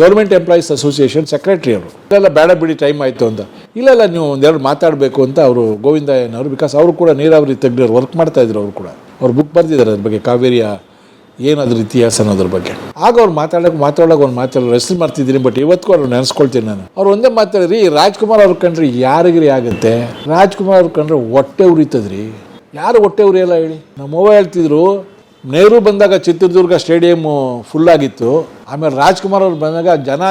ಗೌರ್ಮೆಂಟ್ ಎಂಪ್ಲಾಯೀಸ್ ಅಸೋಸಿಯೇಷನ್ ಸೆಕ್ರೆಟರಿ ಅವರು. ಇಲ್ಲೆಲ್ಲ ಬೇಡ ಬಿಡಿ ಟೈಮ್ ಆಯಿತು ಅಂತ. ಇಲ್ಲ ಇಲ್ಲ ನೀವು ಒಂದೆರಡು ಮಾತಾಡಬೇಕು ಅಂತ ಅವರು ಗೋವಿಂದಯ್ಯನವರು ಬಿಕಾಸ್ ಅವರು ಕೂಡ ನೀರಾವರಿ ತಜ್ಞರು ವರ್ಕ್ ಮಾಡ್ತಾ ಇದ್ರು ಅವರು ಕೂಡ. ಅವ್ರು ಬುಕ್ ಬರೆದಿದ್ದಾರೆ ಅದ್ರ ಬಗ್ಗೆ, ಕಾವೇರಿಯ ಏನಾದ್ರ ಇತಿಹಾಸ ಅನ್ನೋದ್ರ ಬಗ್ಗೆ. ಆಗ ಅವ್ರು ಮಾತಾಡೋಕೆ ಮಾತಾಡೋಕೆ ಒಂದು ಮಾತಾಡೋ ರೆಸ್ಟ್ ಮಾಡ್ತಿದ್ದೀನಿ ಬಟ್ ಇವತ್ತಿಗೂ ಅವ್ರು ನೆನೆಸ್ಕೊಳ್ತೀನಿ ನಾನು. ಅವ್ರು ಒಂದೇ ಮಾತಾಡಿದ್ರಿ ರಾಜ್ಕುಮಾರ್ ಅವ್ರ ಕಂಡ್ರಿ ಯಾರಿಗ್ರಿ ಆಗುತ್ತೆ? ರಾಜ್ಕುಮಾರ್ ಅವ್ರ ಕಂಡ್ರೆ ಹೊಟ್ಟೆ ಉರಿತದ್ರಿ. ಯಾರು ಹೊಟ್ಟೆ ಉರಿಯಲ್ಲ ಹೇಳಿ? ನಮ್ಮವ್ವ ಹೇಳ್ತಿದ್ರು, ನೆಹರು ಬಂದಾಗ ಚಿತ್ರದುರ್ಗ ಸ್ಟೇಡಿಯಮ್ಮು ಫುಲ್ ಆಗಿತ್ತು. ಆಮೇಲೆ ರಾಜ್ಕುಮಾರ್ ಅವ್ರು ಬಂದಾಗ ಜನ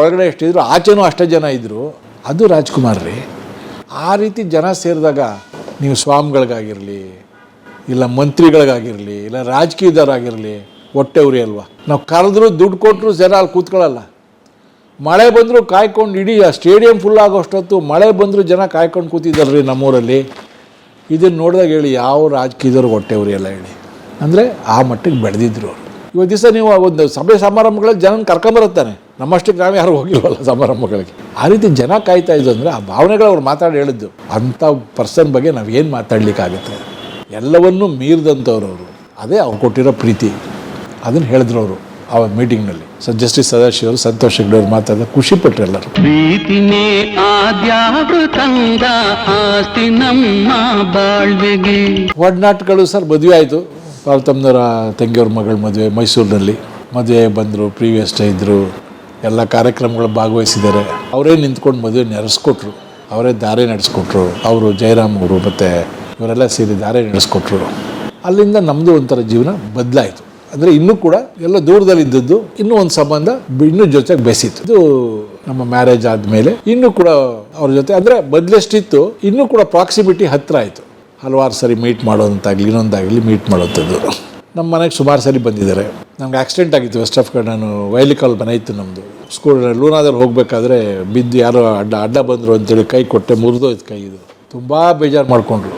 ಒಳಗಡೆ ಎಷ್ಟಿದ್ರು, ಆಚೆನೂ ಅಷ್ಟೇ ಜನ ಇದ್ದರು ಅದು ರಾಜ್ಕುಮಾರ್ ರೀ. ಆ ರೀತಿ ಜನ ಸೇರಿದಾಗ ನೀವು ಸ್ವಾಮಿಗಳಿಗಾಗಿರಲಿ, ಇಲ್ಲ ಮಂತ್ರಿಗಳಿಗಾಗಿರಲಿ, ಇಲ್ಲ ರಾಜಕೀಯದವರಾಗಿರಲಿ, ಹೊಟ್ಟೆ ಉರಿ ಅಲ್ವಾ ನಾವು ಕರೆದ್ರು ದುಡ್ಡು ಕೊಟ್ಟರು ಜನ ಅಲ್ಲಿ ಕೂತ್ಕೊಳ್ಳಲ್ಲ ಮಳೆ ಬಂದರೂ ಕಾಯ್ಕೊಂಡು ಇಡೀ ಸ್ಟೇಡಿಯಂ ಫುಲ್ ಆಗೋಷ್ಟೊತ್ತು ಮಳೆ ಬಂದರೂ ಜನ ಕಾಯ್ಕೊಂಡು ಕೂತಿದ್ದಾರ್ರಿ ನಮ್ಮೂರಲ್ಲಿ. ಇದನ್ನು ನೋಡಿದಾಗ ಹೇಳಿ, ಯಾವ ರಾಜಕೀಯದವ್ರು ಹೊಟ್ಟೆ ಎಲ್ಲ ಹೇಳಿ. ಅಂದರೆ ಆ ಮಟ್ಟಿಗೆ ಬೆಳೆದಿದ್ರು ಅವರು. ಇವತ್ತು ದಿವಸ ನೀವು ಒಂದು ಸಭೆ ಸಮಾರಂಭಗಳಲ್ಲಿ ಜನ ಕರ್ಕೊಂಬರುತ್ತಾನೆ ನಮ್ಮಷ್ಟಕ್ಕೆ ನಾವು ಯಾರು ಹೋಗಿಲ್ವಲ್ಲ ಸಮಾರಂಭಗಳಿಗೆ. ಆ ರೀತಿ ಜನ ಕಾಯ್ತಾ ಇದ್ದು ಅಂದರೆ ಆ ಭಾವನೆಗಳು ಅವ್ರು ಮಾತಾಡಿ ಹೇಳಿದ್ದು. ಅಂಥ ಪರ್ಸನ್ ಬಗ್ಗೆ ನಾವೇನು ಮಾತಾಡ್ಲಿಕ್ಕಾಗುತ್ತೆ? ಎಲ್ಲವನ್ನೂ ಮೀರಿದಂಥವ್ರು ಅವರು. ಅದೇ ಅವ್ರು ಕೊಟ್ಟಿರೋ ಪ್ರೀತಿ. ಅದನ್ನು ಹೇಳಿದ್ರು ಅವರು. ಆ ಮೀಟಿಂಗ್ನಲ್ಲಿ ಸೊ ಜಸ್ಟಿಸ್ ಸದಾಶಿವರು ಸಂತೋಷ್ ಹೆಗ್ಡೆ ಅವರು ಮಾತಾಡಿದ ಖುಷಿ ಪಟ್ಟರು ಎಲ್ಲರೂ. ಪ್ರೀತಿನೇ ಆದ್ಯಾವೃತಂದ ಆಸ್ತಿ ನಮ್ಮ ಬಾಳ್ವೆಗೆ. ಒಡನಾಟಗಳು ಸರ್ ಮದುವೆ ಆಯಿತು. ಪಾರ್ವತಮ್ಮನವರ ತಂಗಿಯವ್ರ ಮಗಳ ಮದುವೆ ಮೈಸೂರಿನಲ್ಲಿ. ಮದುವೆ ಬಂದರು ಪ್ರೀವಿಯಸ್ ಡೇ ಇದ್ದರು ಎಲ್ಲ ಕಾರ್ಯಕ್ರಮಗಳು ಭಾಗವಹಿಸಿದ್ದಾರೆ. ಅವರೇ ನಿಂತ್ಕೊಂಡು ಮದುವೆ ನೆರೆಸ್ಕೊಟ್ರು ಅವರೇ ದಾರೆ ನಡೆಸ್ಕೊಟ್ರು. ಅವರು ಜಯರಾಮ್ ಅವರು ಮತ್ತು ಇವರೆಲ್ಲ ಸೇರಿ ದಾರೆ ನಡೆಸ್ಕೊಟ್ರು. ಅಲ್ಲಿಂದ ನಮ್ಮದು ಒಂಥರ ಜೀವನ ಬದಲಾಯಿತು. ಅಂದರೆ ಇನ್ನೂ ಕೂಡ ಎಲ್ಲ ದೂರದಲ್ಲಿ ಇದ್ದದ್ದು ಇನ್ನೂ ಒಂದು ಸಂಬಂಧ ಇನ್ನೂ ಜೊತೆಗೆ ಬೆಸಿತ್ತು ಇದು ನಮ್ಮ ಮ್ಯಾರೇಜ್ ಆದಮೇಲೆ ಇನ್ನೂ ಕೂಡ ಅವ್ರ ಜೊತೆ, ಅಂದರೆ ಬದಲೆಷ್ಟಿತ್ತು ಇನ್ನೂ ಕೂಡ ಪ್ರಾಕ್ಸಿಮಿಟಿ ಹತ್ತಿರ ಆಯಿತು. ಹಲವಾರು ಸರಿ ಮೀಟ್ ಮಾಡೋದಂತಾಗಲಿ, ಇನ್ನೊಂದಾಗಲಿ ಮೀಟ್ ಮಾಡೋಂಥದ್ದು. ನಮ್ಮ ಮನೆಗೆ ಸುಮಾರು ಸರಿ ಬಂದಿದ್ದಾರೆ. ನಮ್ಗೆ ಆಕ್ಸಿಡೆಂಟ್ ಆಗಿತ್ತು ವೆಸ್ಟ್ ಆಫ್ ಕಡೆ ನಾನು ವೈಲಿಕಾಲ್ ಮನೆ ಇತ್ತು ನಮ್ಮದು ಸ್ಕೂಲ್ ಲೂನಾದಲ್ಲಿ ಹೋಗಬೇಕಾದ್ರೆ ಬಿದ್ದು ಯಾರೋ ಅಡ್ಡ ಅಡ್ಡ ಬಂದರು ಅಂತೇಳಿ ಕೈ ಕೊಟ್ಟೆ, ಮುರಿದೋಯ್ತು ಕೈ ಇದು. ತುಂಬ ಬೇಜಾರು ಮಾಡಿಕೊಂಡ್ರು.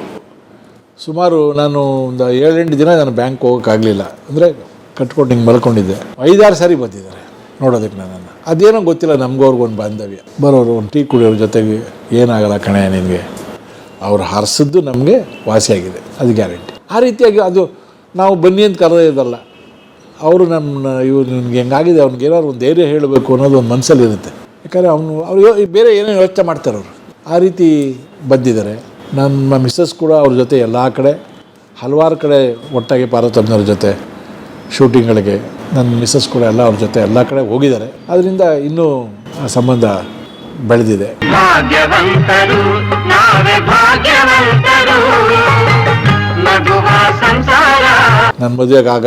ಸುಮಾರು ನಾನು ಒಂದು ಏಳೆಂಟು ದಿನ ನಾನು ಬ್ಯಾಂಕ್ ಹೋಗೋಕ್ಕಾಗಲಿಲ್ಲ. ಅಂದರೆ ಕಟ್ಕೊಂಡು ಹಿಂಗೆ ಮಲ್ಕೊಂಡಿದ್ದೆ. ಐದಾರು ಸಾರಿ ಬಂದಿದ್ದಾರೆ ನೋಡೋದಕ್ಕೆ ನನ್ನನ್ನು. ಅದೇನೋ ಗೊತ್ತಿಲ್ಲ ನಮಗೂ ಅವ್ರಿಗೊಂದು ಬಾಂಧವ್ಯ. ಬರೋರು ಒಂದು ಟೀ ಕುಡಿಯೋರ ಜೊತೆಗೆ ಏನಾಗಲ್ಲ ಕಣೆ ನಿನಗೆ. ಅವ್ರು ಹರಿಸಿದ್ದು ನಮಗೆ ವಾಸಿಯಾಗಿದೆ. ಅದು ಗ್ಯಾರಂಟಿ. ಆ ರೀತಿಯಾಗಿ ಅದು ನಾವು ಬನ್ನಿ ಅಂತ ಕರೆಯೋದಲ್ಲ ಅವರು ನಮ್ಮ ಇವ್ರು ನಿಮ್ಗೆ ಹೆಂಗಾಗಿದೆ, ಅವ್ನಿಗೆ ಏನಾದ್ರು ಒಂದು ಧೈರ್ಯ ಹೇಳಬೇಕು ಅನ್ನೋದು ಒಂದು ಮನಸ್ಸಲ್ಲಿ ಇರುತ್ತೆ ಯಾಕಂದರೆ ಅವನು, ಅವ್ರು ಬೇರೆ ಏನೋ ಯೋಚನೆ ಮಾಡ್ತಾರೆ ಅವರು ಆ ರೀತಿ ಬಂದಿದ್ದಾರೆ. ನಮ್ಮ ಮಿಸ್ಸಸ್ ಕೂಡ ಅವ್ರ ಜೊತೆ ಎಲ್ಲ ಕಡೆ ಹಲವಾರು ಕಡೆ ಒಟ್ಟಾಗಿ ಪಾರ್ವತಮ್ಮನವ್ರ ಜೊತೆ ಶೂಟಿಂಗ್ಗಳಿಗೆ ನನ್ನ ಮಿಸ್ಸಸ್ ಕೂಡ ಎಲ್ಲ ಅವ್ರ ಜೊತೆ ಎಲ್ಲ ಕಡೆ ಹೋಗಿದ್ದಾರೆ. ಅದರಿಂದ ಇನ್ನೂ ಆ ಸಂಬಂಧ ಬೆಳೆದಿದೆ. ನನ್ನ ಮದುವೆಗೆ ಆಗ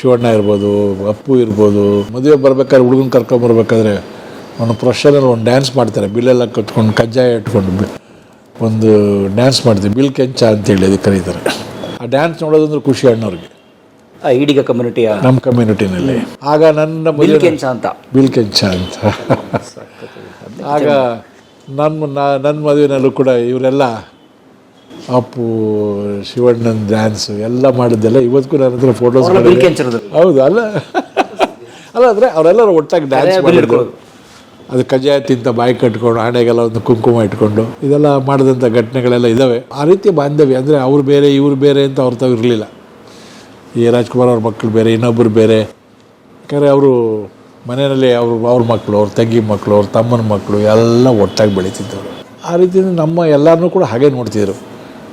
ಶಿವಣ್ಣ ಇರ್ಬೋದು ಅಪ್ಪು ಇರ್ಬೋದು ಮದುವೆ ಬರ್ಬೇಕಾದ್ರೆ ಹುಡುಗನ ಕರ್ಕೊಂಬರ್ಬೇಕಾದ್ರೆ ಅವನು ಪ್ರೊಫೆಷನಲ್ ಒಂದು ಡ್ಯಾನ್ಸ್ ಮಾಡ್ತಾರೆ ಬಿಲ್ಲೆಲ್ಲ ಕಟ್ಕೊಂಡು ಕಜ್ಜಾಯ ಇಟ್ಕೊಂಡು. ಒಂದು ಡ್ಯಾನ್ಸ್ ಮಾಡ್ತೀವಿ ಬಿಲ್ ಕೆಂಚ ಅಂತೇಳಿ ಅದಕ್ಕೆ ಕರೀತಾರೆ. ಆ ಡ್ಯಾನ್ಸ್ ನೋಡೋದಂದ್ರೆ ಖುಷಿ ಅಣ್ಣವ್ರಿಗೆ. ಆ ಈಡಿಗ ಕಮ್ಯುನಿಟಿಯ ನಮ್ಮ ಕಮ್ಯುನಿಟಿನಲ್ಲಿ ಆಗ ನನ್ನ ಬಿಲ್ ಕೆಂಚ ಅಂತ. ಬಿಲ್ ಕೆಂಚ ಅಂತ. ಆಗ ನನ್ನ ನನ್ನ ಮದುವೆನಲ್ಲೂ ಕೂಡ ಇವರೆಲ್ಲ ಅಪ್ಪು ಶಿವಣ್ಣನ ಡ್ಯಾನ್ಸ್ ಎಲ್ಲ ಮಾಡಿದ್ದೆಲ್ಲ ಇವತ್ತು ನನ್ನ ಹತ್ರ ಫೋಟೋಸ್ ಹೌದು ಅಲ್ಲ. ಅಲ್ಲ ಅಂದರೆ ಅವರೆಲ್ಲರೂ ಒಟ್ಟಾಗಿ ಡ್ಯಾನ್ಸ್ ಹಿಡ್ಕೊಳ್ಳೋದು. ಅದು ಕಜ್ಜಾಯ ತಿಂತ ಬಾಯಿ ಕಟ್ಕೊಂಡು ಹಣೆಗೆಲ್ಲ ಒಂದು ಕುಂಕುಮ ಇಟ್ಕೊಂಡು, ಇದೆಲ್ಲ ಮಾಡಿದಂಥ ಘಟನೆಗಳೆಲ್ಲ ಇದ್ದಾವೆ ಆ ರೀತಿ ಬಾಂಧವ್ಯ ಅಂದರೆ ಅವ್ರು ಬೇರೆ, ಇವ್ರು ಬೇರೆ ಅಂತ ಅವ್ರ ತಾವು ಇರಲಿಲ್ಲ. ಈ ರಾಜ್ಕುಮಾರ್ ಅವ್ರ ಮಕ್ಕಳು ಬೇರೆ ಇನ್ನೊಬ್ಬರು ಬೇರೆ. ಯಾಕಂದರೆ ಅವರು ಮನೆಯಲ್ಲಿ ಅವರು, ಅವ್ರ ಮಕ್ಕಳು ಅವ್ರ ತಂಗಿ ಮಕ್ಕಳು ಅವ್ರ ತಮ್ಮನ ಮಕ್ಕಳು ಎಲ್ಲ ಒಟ್ಟಾಗಿ ಬೆಳೀತಿದ್ದವರು ಆ ರೀತಿಯಿಂದ ನಮ್ಮ ಎಲ್ಲರನ್ನೂ ಕೂಡ ಹಾಗೆ ನೋಡ್ತಿದ್ರು.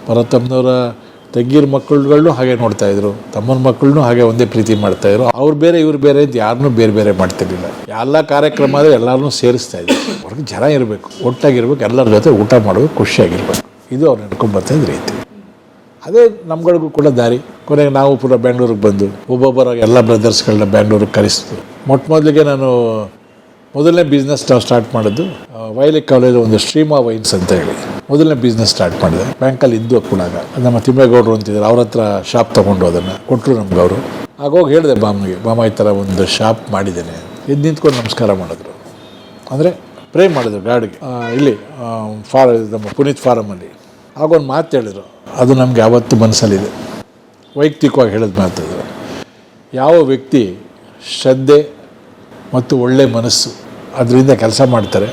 ಭರತಮ್ಮನವರ ತಂಗಿರ ಮಕ್ಕಳುಗಳನ್ನು ಹಾಗೆ ನೋಡ್ತಾಯಿದ್ರು ತಮ್ಮನ ಮಕ್ಕಳನ್ನೂ ಹಾಗೆ ಒಂದೇ ಪ್ರೀತಿ ಮಾಡ್ತಾ ಇದ್ರು. ಅವ್ರು ಬೇರೆ, ಇವ್ರು ಬೇರೆ ಅಂತ ಯಾರನ್ನೂ ಬೇರೆ ಬೇರೆ ಮಾಡ್ತಿರ್ಲಿಲ್ಲ. ಎಲ್ಲ ಕಾರ್ಯಕ್ರಮ ಆದರೆ ಎಲ್ಲರನ್ನೂ ಸೇರಿಸ್ತಾ ಇದ್ರು. ಅವ್ರಿಗೆ ಜನ ಇರಬೇಕು, ಒಟ್ಟಾಗಿರ್ಬೇಕು, ಎಲ್ಲರ ಜೊತೆ ಊಟ ಮಾಡೋದು ಖುಷಿಯಾಗಿರ್ಬೇಕು. ಇದು ಅವ್ರು ನಡ್ಕೊಂಬರ್ತಾಯಿದ್ದ ರೀತಿ. ಅದೇ ನಮ್ಗಳಿಗೂ ಕೂಡ ದಾರಿ. ಕೊನೆಗೆ ನಾವು ಪುನಃ ಬೆಂಗಳೂರಿಗೆ ಬಂದು, ಒಬ್ಬೊಬ್ಬರ ಎಲ್ಲ ಬ್ರದರ್ಸ್ಗಳನ್ನ ಬೆಂಗಳೂರಿಗೆ ಕರೆಸಿದ್ರು ಮೊಟ್ಟ ಮೊದಲಿಗೆ ನಾನು ಮೊದಲನೇ ಬಿಸ್ನೆಸ್ ನಾವು ಸ್ಟಾರ್ಟ್ ಮಾಡಿದ್ದು ವೈಲಿ ಕಾಲೇಜ್ ಒಂದು ಶ್ರೀಮಾ ವೈನ್ಸ್ ಅಂತ ಹೇಳಿ. ಮೊದಲನೇ ಬಿಸ್ನೆಸ್ ಸ್ಟಾರ್ಟ್ ಮಾಡಿದೆ. ಬ್ಯಾಂಕಲ್ಲಿ ಇದ್ದು ಕೂಡ ನಮ್ಮ ತಿಮ್ಮೇಗೌಡರು ಅಂತಿದ್ರು ಅವ್ರ ಹತ್ರ ಶಾಪ್ ತೊಗೊಂಡು ಅದನ್ನು ಕೊಟ್ಟರು ನಮ್ಗೆ ಅವರು. ಆಗೋಗಿ ಹೇಳಿದೆ ಬಾಮ್ಗೆ ಬಾಮ, ಈ ಥರ ಒಂದು ಶಾಪ್ ಮಾಡಿದ್ದೇನೆ. ಇದು ನಿಂತ್ಕೊಂಡು ನಮಸ್ಕಾರ ಮಾಡಿದ್ರು. ಅಂದರೆ ಪ್ರೇ ಮಾಡಿದ್ರು ಗಾಡಿಗೆ ಇಲ್ಲಿ ಫಾರ್, ನಮ್ಮ ಪುನೀತ್ ಫಾರಮಲ್ಲಿ ಆಗೊಂದು ಮಾತು ಹೇಳಿದರು. ಅದು ನಮಗೆ ಯಾವತ್ತು ಮನಸ್ಸಲ್ಲಿದೆ ವೈಯಕ್ತಿಕವಾಗಿ ಹೇಳಿದ ಮಾತಾದರು ಯಾವ ವ್ಯಕ್ತಿ ಶ್ರದ್ಧೆ ಮತ್ತು ಒಳ್ಳೆ ಮನಸ್ಸು ಅದರಿಂದ ಕೆಲಸ ಮಾಡ್ತಾರೆ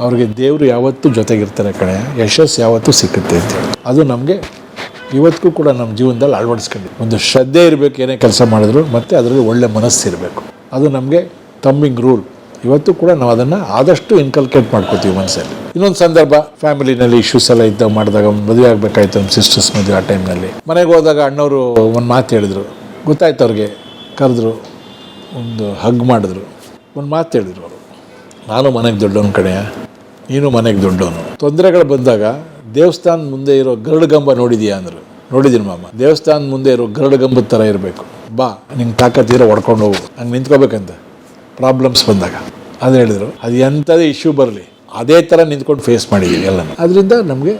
ಅವ್ರಿಗೆ ದೇವರು ಯಾವತ್ತೂ ಜೊತೆಗಿರ್ತಾರೆ ಕಣೆ. ಯಶಸ್ಸು ಯಾವತ್ತೂ ಸಿಕ್ಕುತ್ತೆ ಅಂತ ಅದು ನಮಗೆ ಇವತ್ತಿಗೂ ಕೂಡ ನಮ್ಮ ಜೀವನದಲ್ಲಿ ಅಳವಡಿಸ್ಕೊಂಡು ಒಂದು ಶ್ರದ್ಧೆ ಇರಬೇಕು, ಏನೇ ಕೆಲಸ ಮಾಡಿದ್ರು, ಮತ್ತು ಅದರಲ್ಲಿ ಒಳ್ಳೆ ಮನಸ್ಸು ಇರಬೇಕು. ಅದು ನಮಗೆ ತಮ್ಮಿಂಗ್ ರೂಲ್ ಇವತ್ತು ಕೂಡ ನಾವು ಅದನ್ನು ಆದಷ್ಟು ಇನ್ಕಲ್ಕೇಟ್ ಮಾಡ್ಕೋತೀವಿ ಮನಸ್ಸಲ್ಲಿ. ಇನ್ನೊಂದು ಸಂದರ್ಭ ಫ್ಯಾಮಿಲಿನಲ್ಲಿ ಇಶ್ಯೂಸ್ ಎಲ್ಲ ಇದ್ದಾಗ ಮಾಡಿದಾಗ ಮದುವೆ ಆಗಬೇಕಾಯ್ತು ನಮ್ಮ ಸಿಸ್ಟರ್ಸ್ ಮದುವೆ ಆ ಟೈಮ್ನಲ್ಲಿ ಮನೆಗೆ ಹೋದಾಗ ಅಣ್ಣವರು ಒಂದು ಮಾತು ಹೇಳಿದರು. ಗೊತ್ತಾಯ್ತು ಅವ್ರಿಗೆ. ಕರೆದ್ರು, ಒಂದು ಹಗ್ ಮಾಡಿದ್ರು. ಒಂದು ಮಾತು ಹೇಳಿದ್ರು ಅವರು. ನಾನು ಮನೆಗೆ ದೊಡ್ಡವನ ಕಡೆಯ ನೀನು ಮನೆಗೆ ದೊಡ್ಡವನು ತೊಂದರೆಗಳು ಬಂದಾಗ ದೇವಸ್ಥಾನ ಮುಂದೆ ಇರೋ ಗರುಡಗಂಬ ನೋಡಿದೀಯಾ ಅಂದರು. ನೋಡಿದ್ದೀನಿ ಮಾಮ. ದೇವಸ್ಥಾನ ಮುಂದೆ ಇರೋ ಗರುಡಗಂಬದ ಥರ ಇರಬೇಕು. ಬಾ, ನಿಂಗೆ ತಾಕತ್ತೀರ ಹೊಡ್ಕೊಂಡು ಹೋಗು. ಹಂಗೆ ನಿಂತ್ಕೋಬೇಕಂತ. ಪ್ರಾಬ್ಲಮ್ಸ್ ಬಂದಾಗ. ಅದು ಹೇಳಿದರು, ಅದು ಎಂಥದೇ ಇಶ್ಯೂ ಬರಲಿ. ಅದೇ ಥರ ನಿಂತ್ಕೊಂಡು ಫೇಸ್ ಮಾಡಿದ್ದೀವಿ ಎಲ್ಲ ಅದರಿಂದ ನಮಗೆ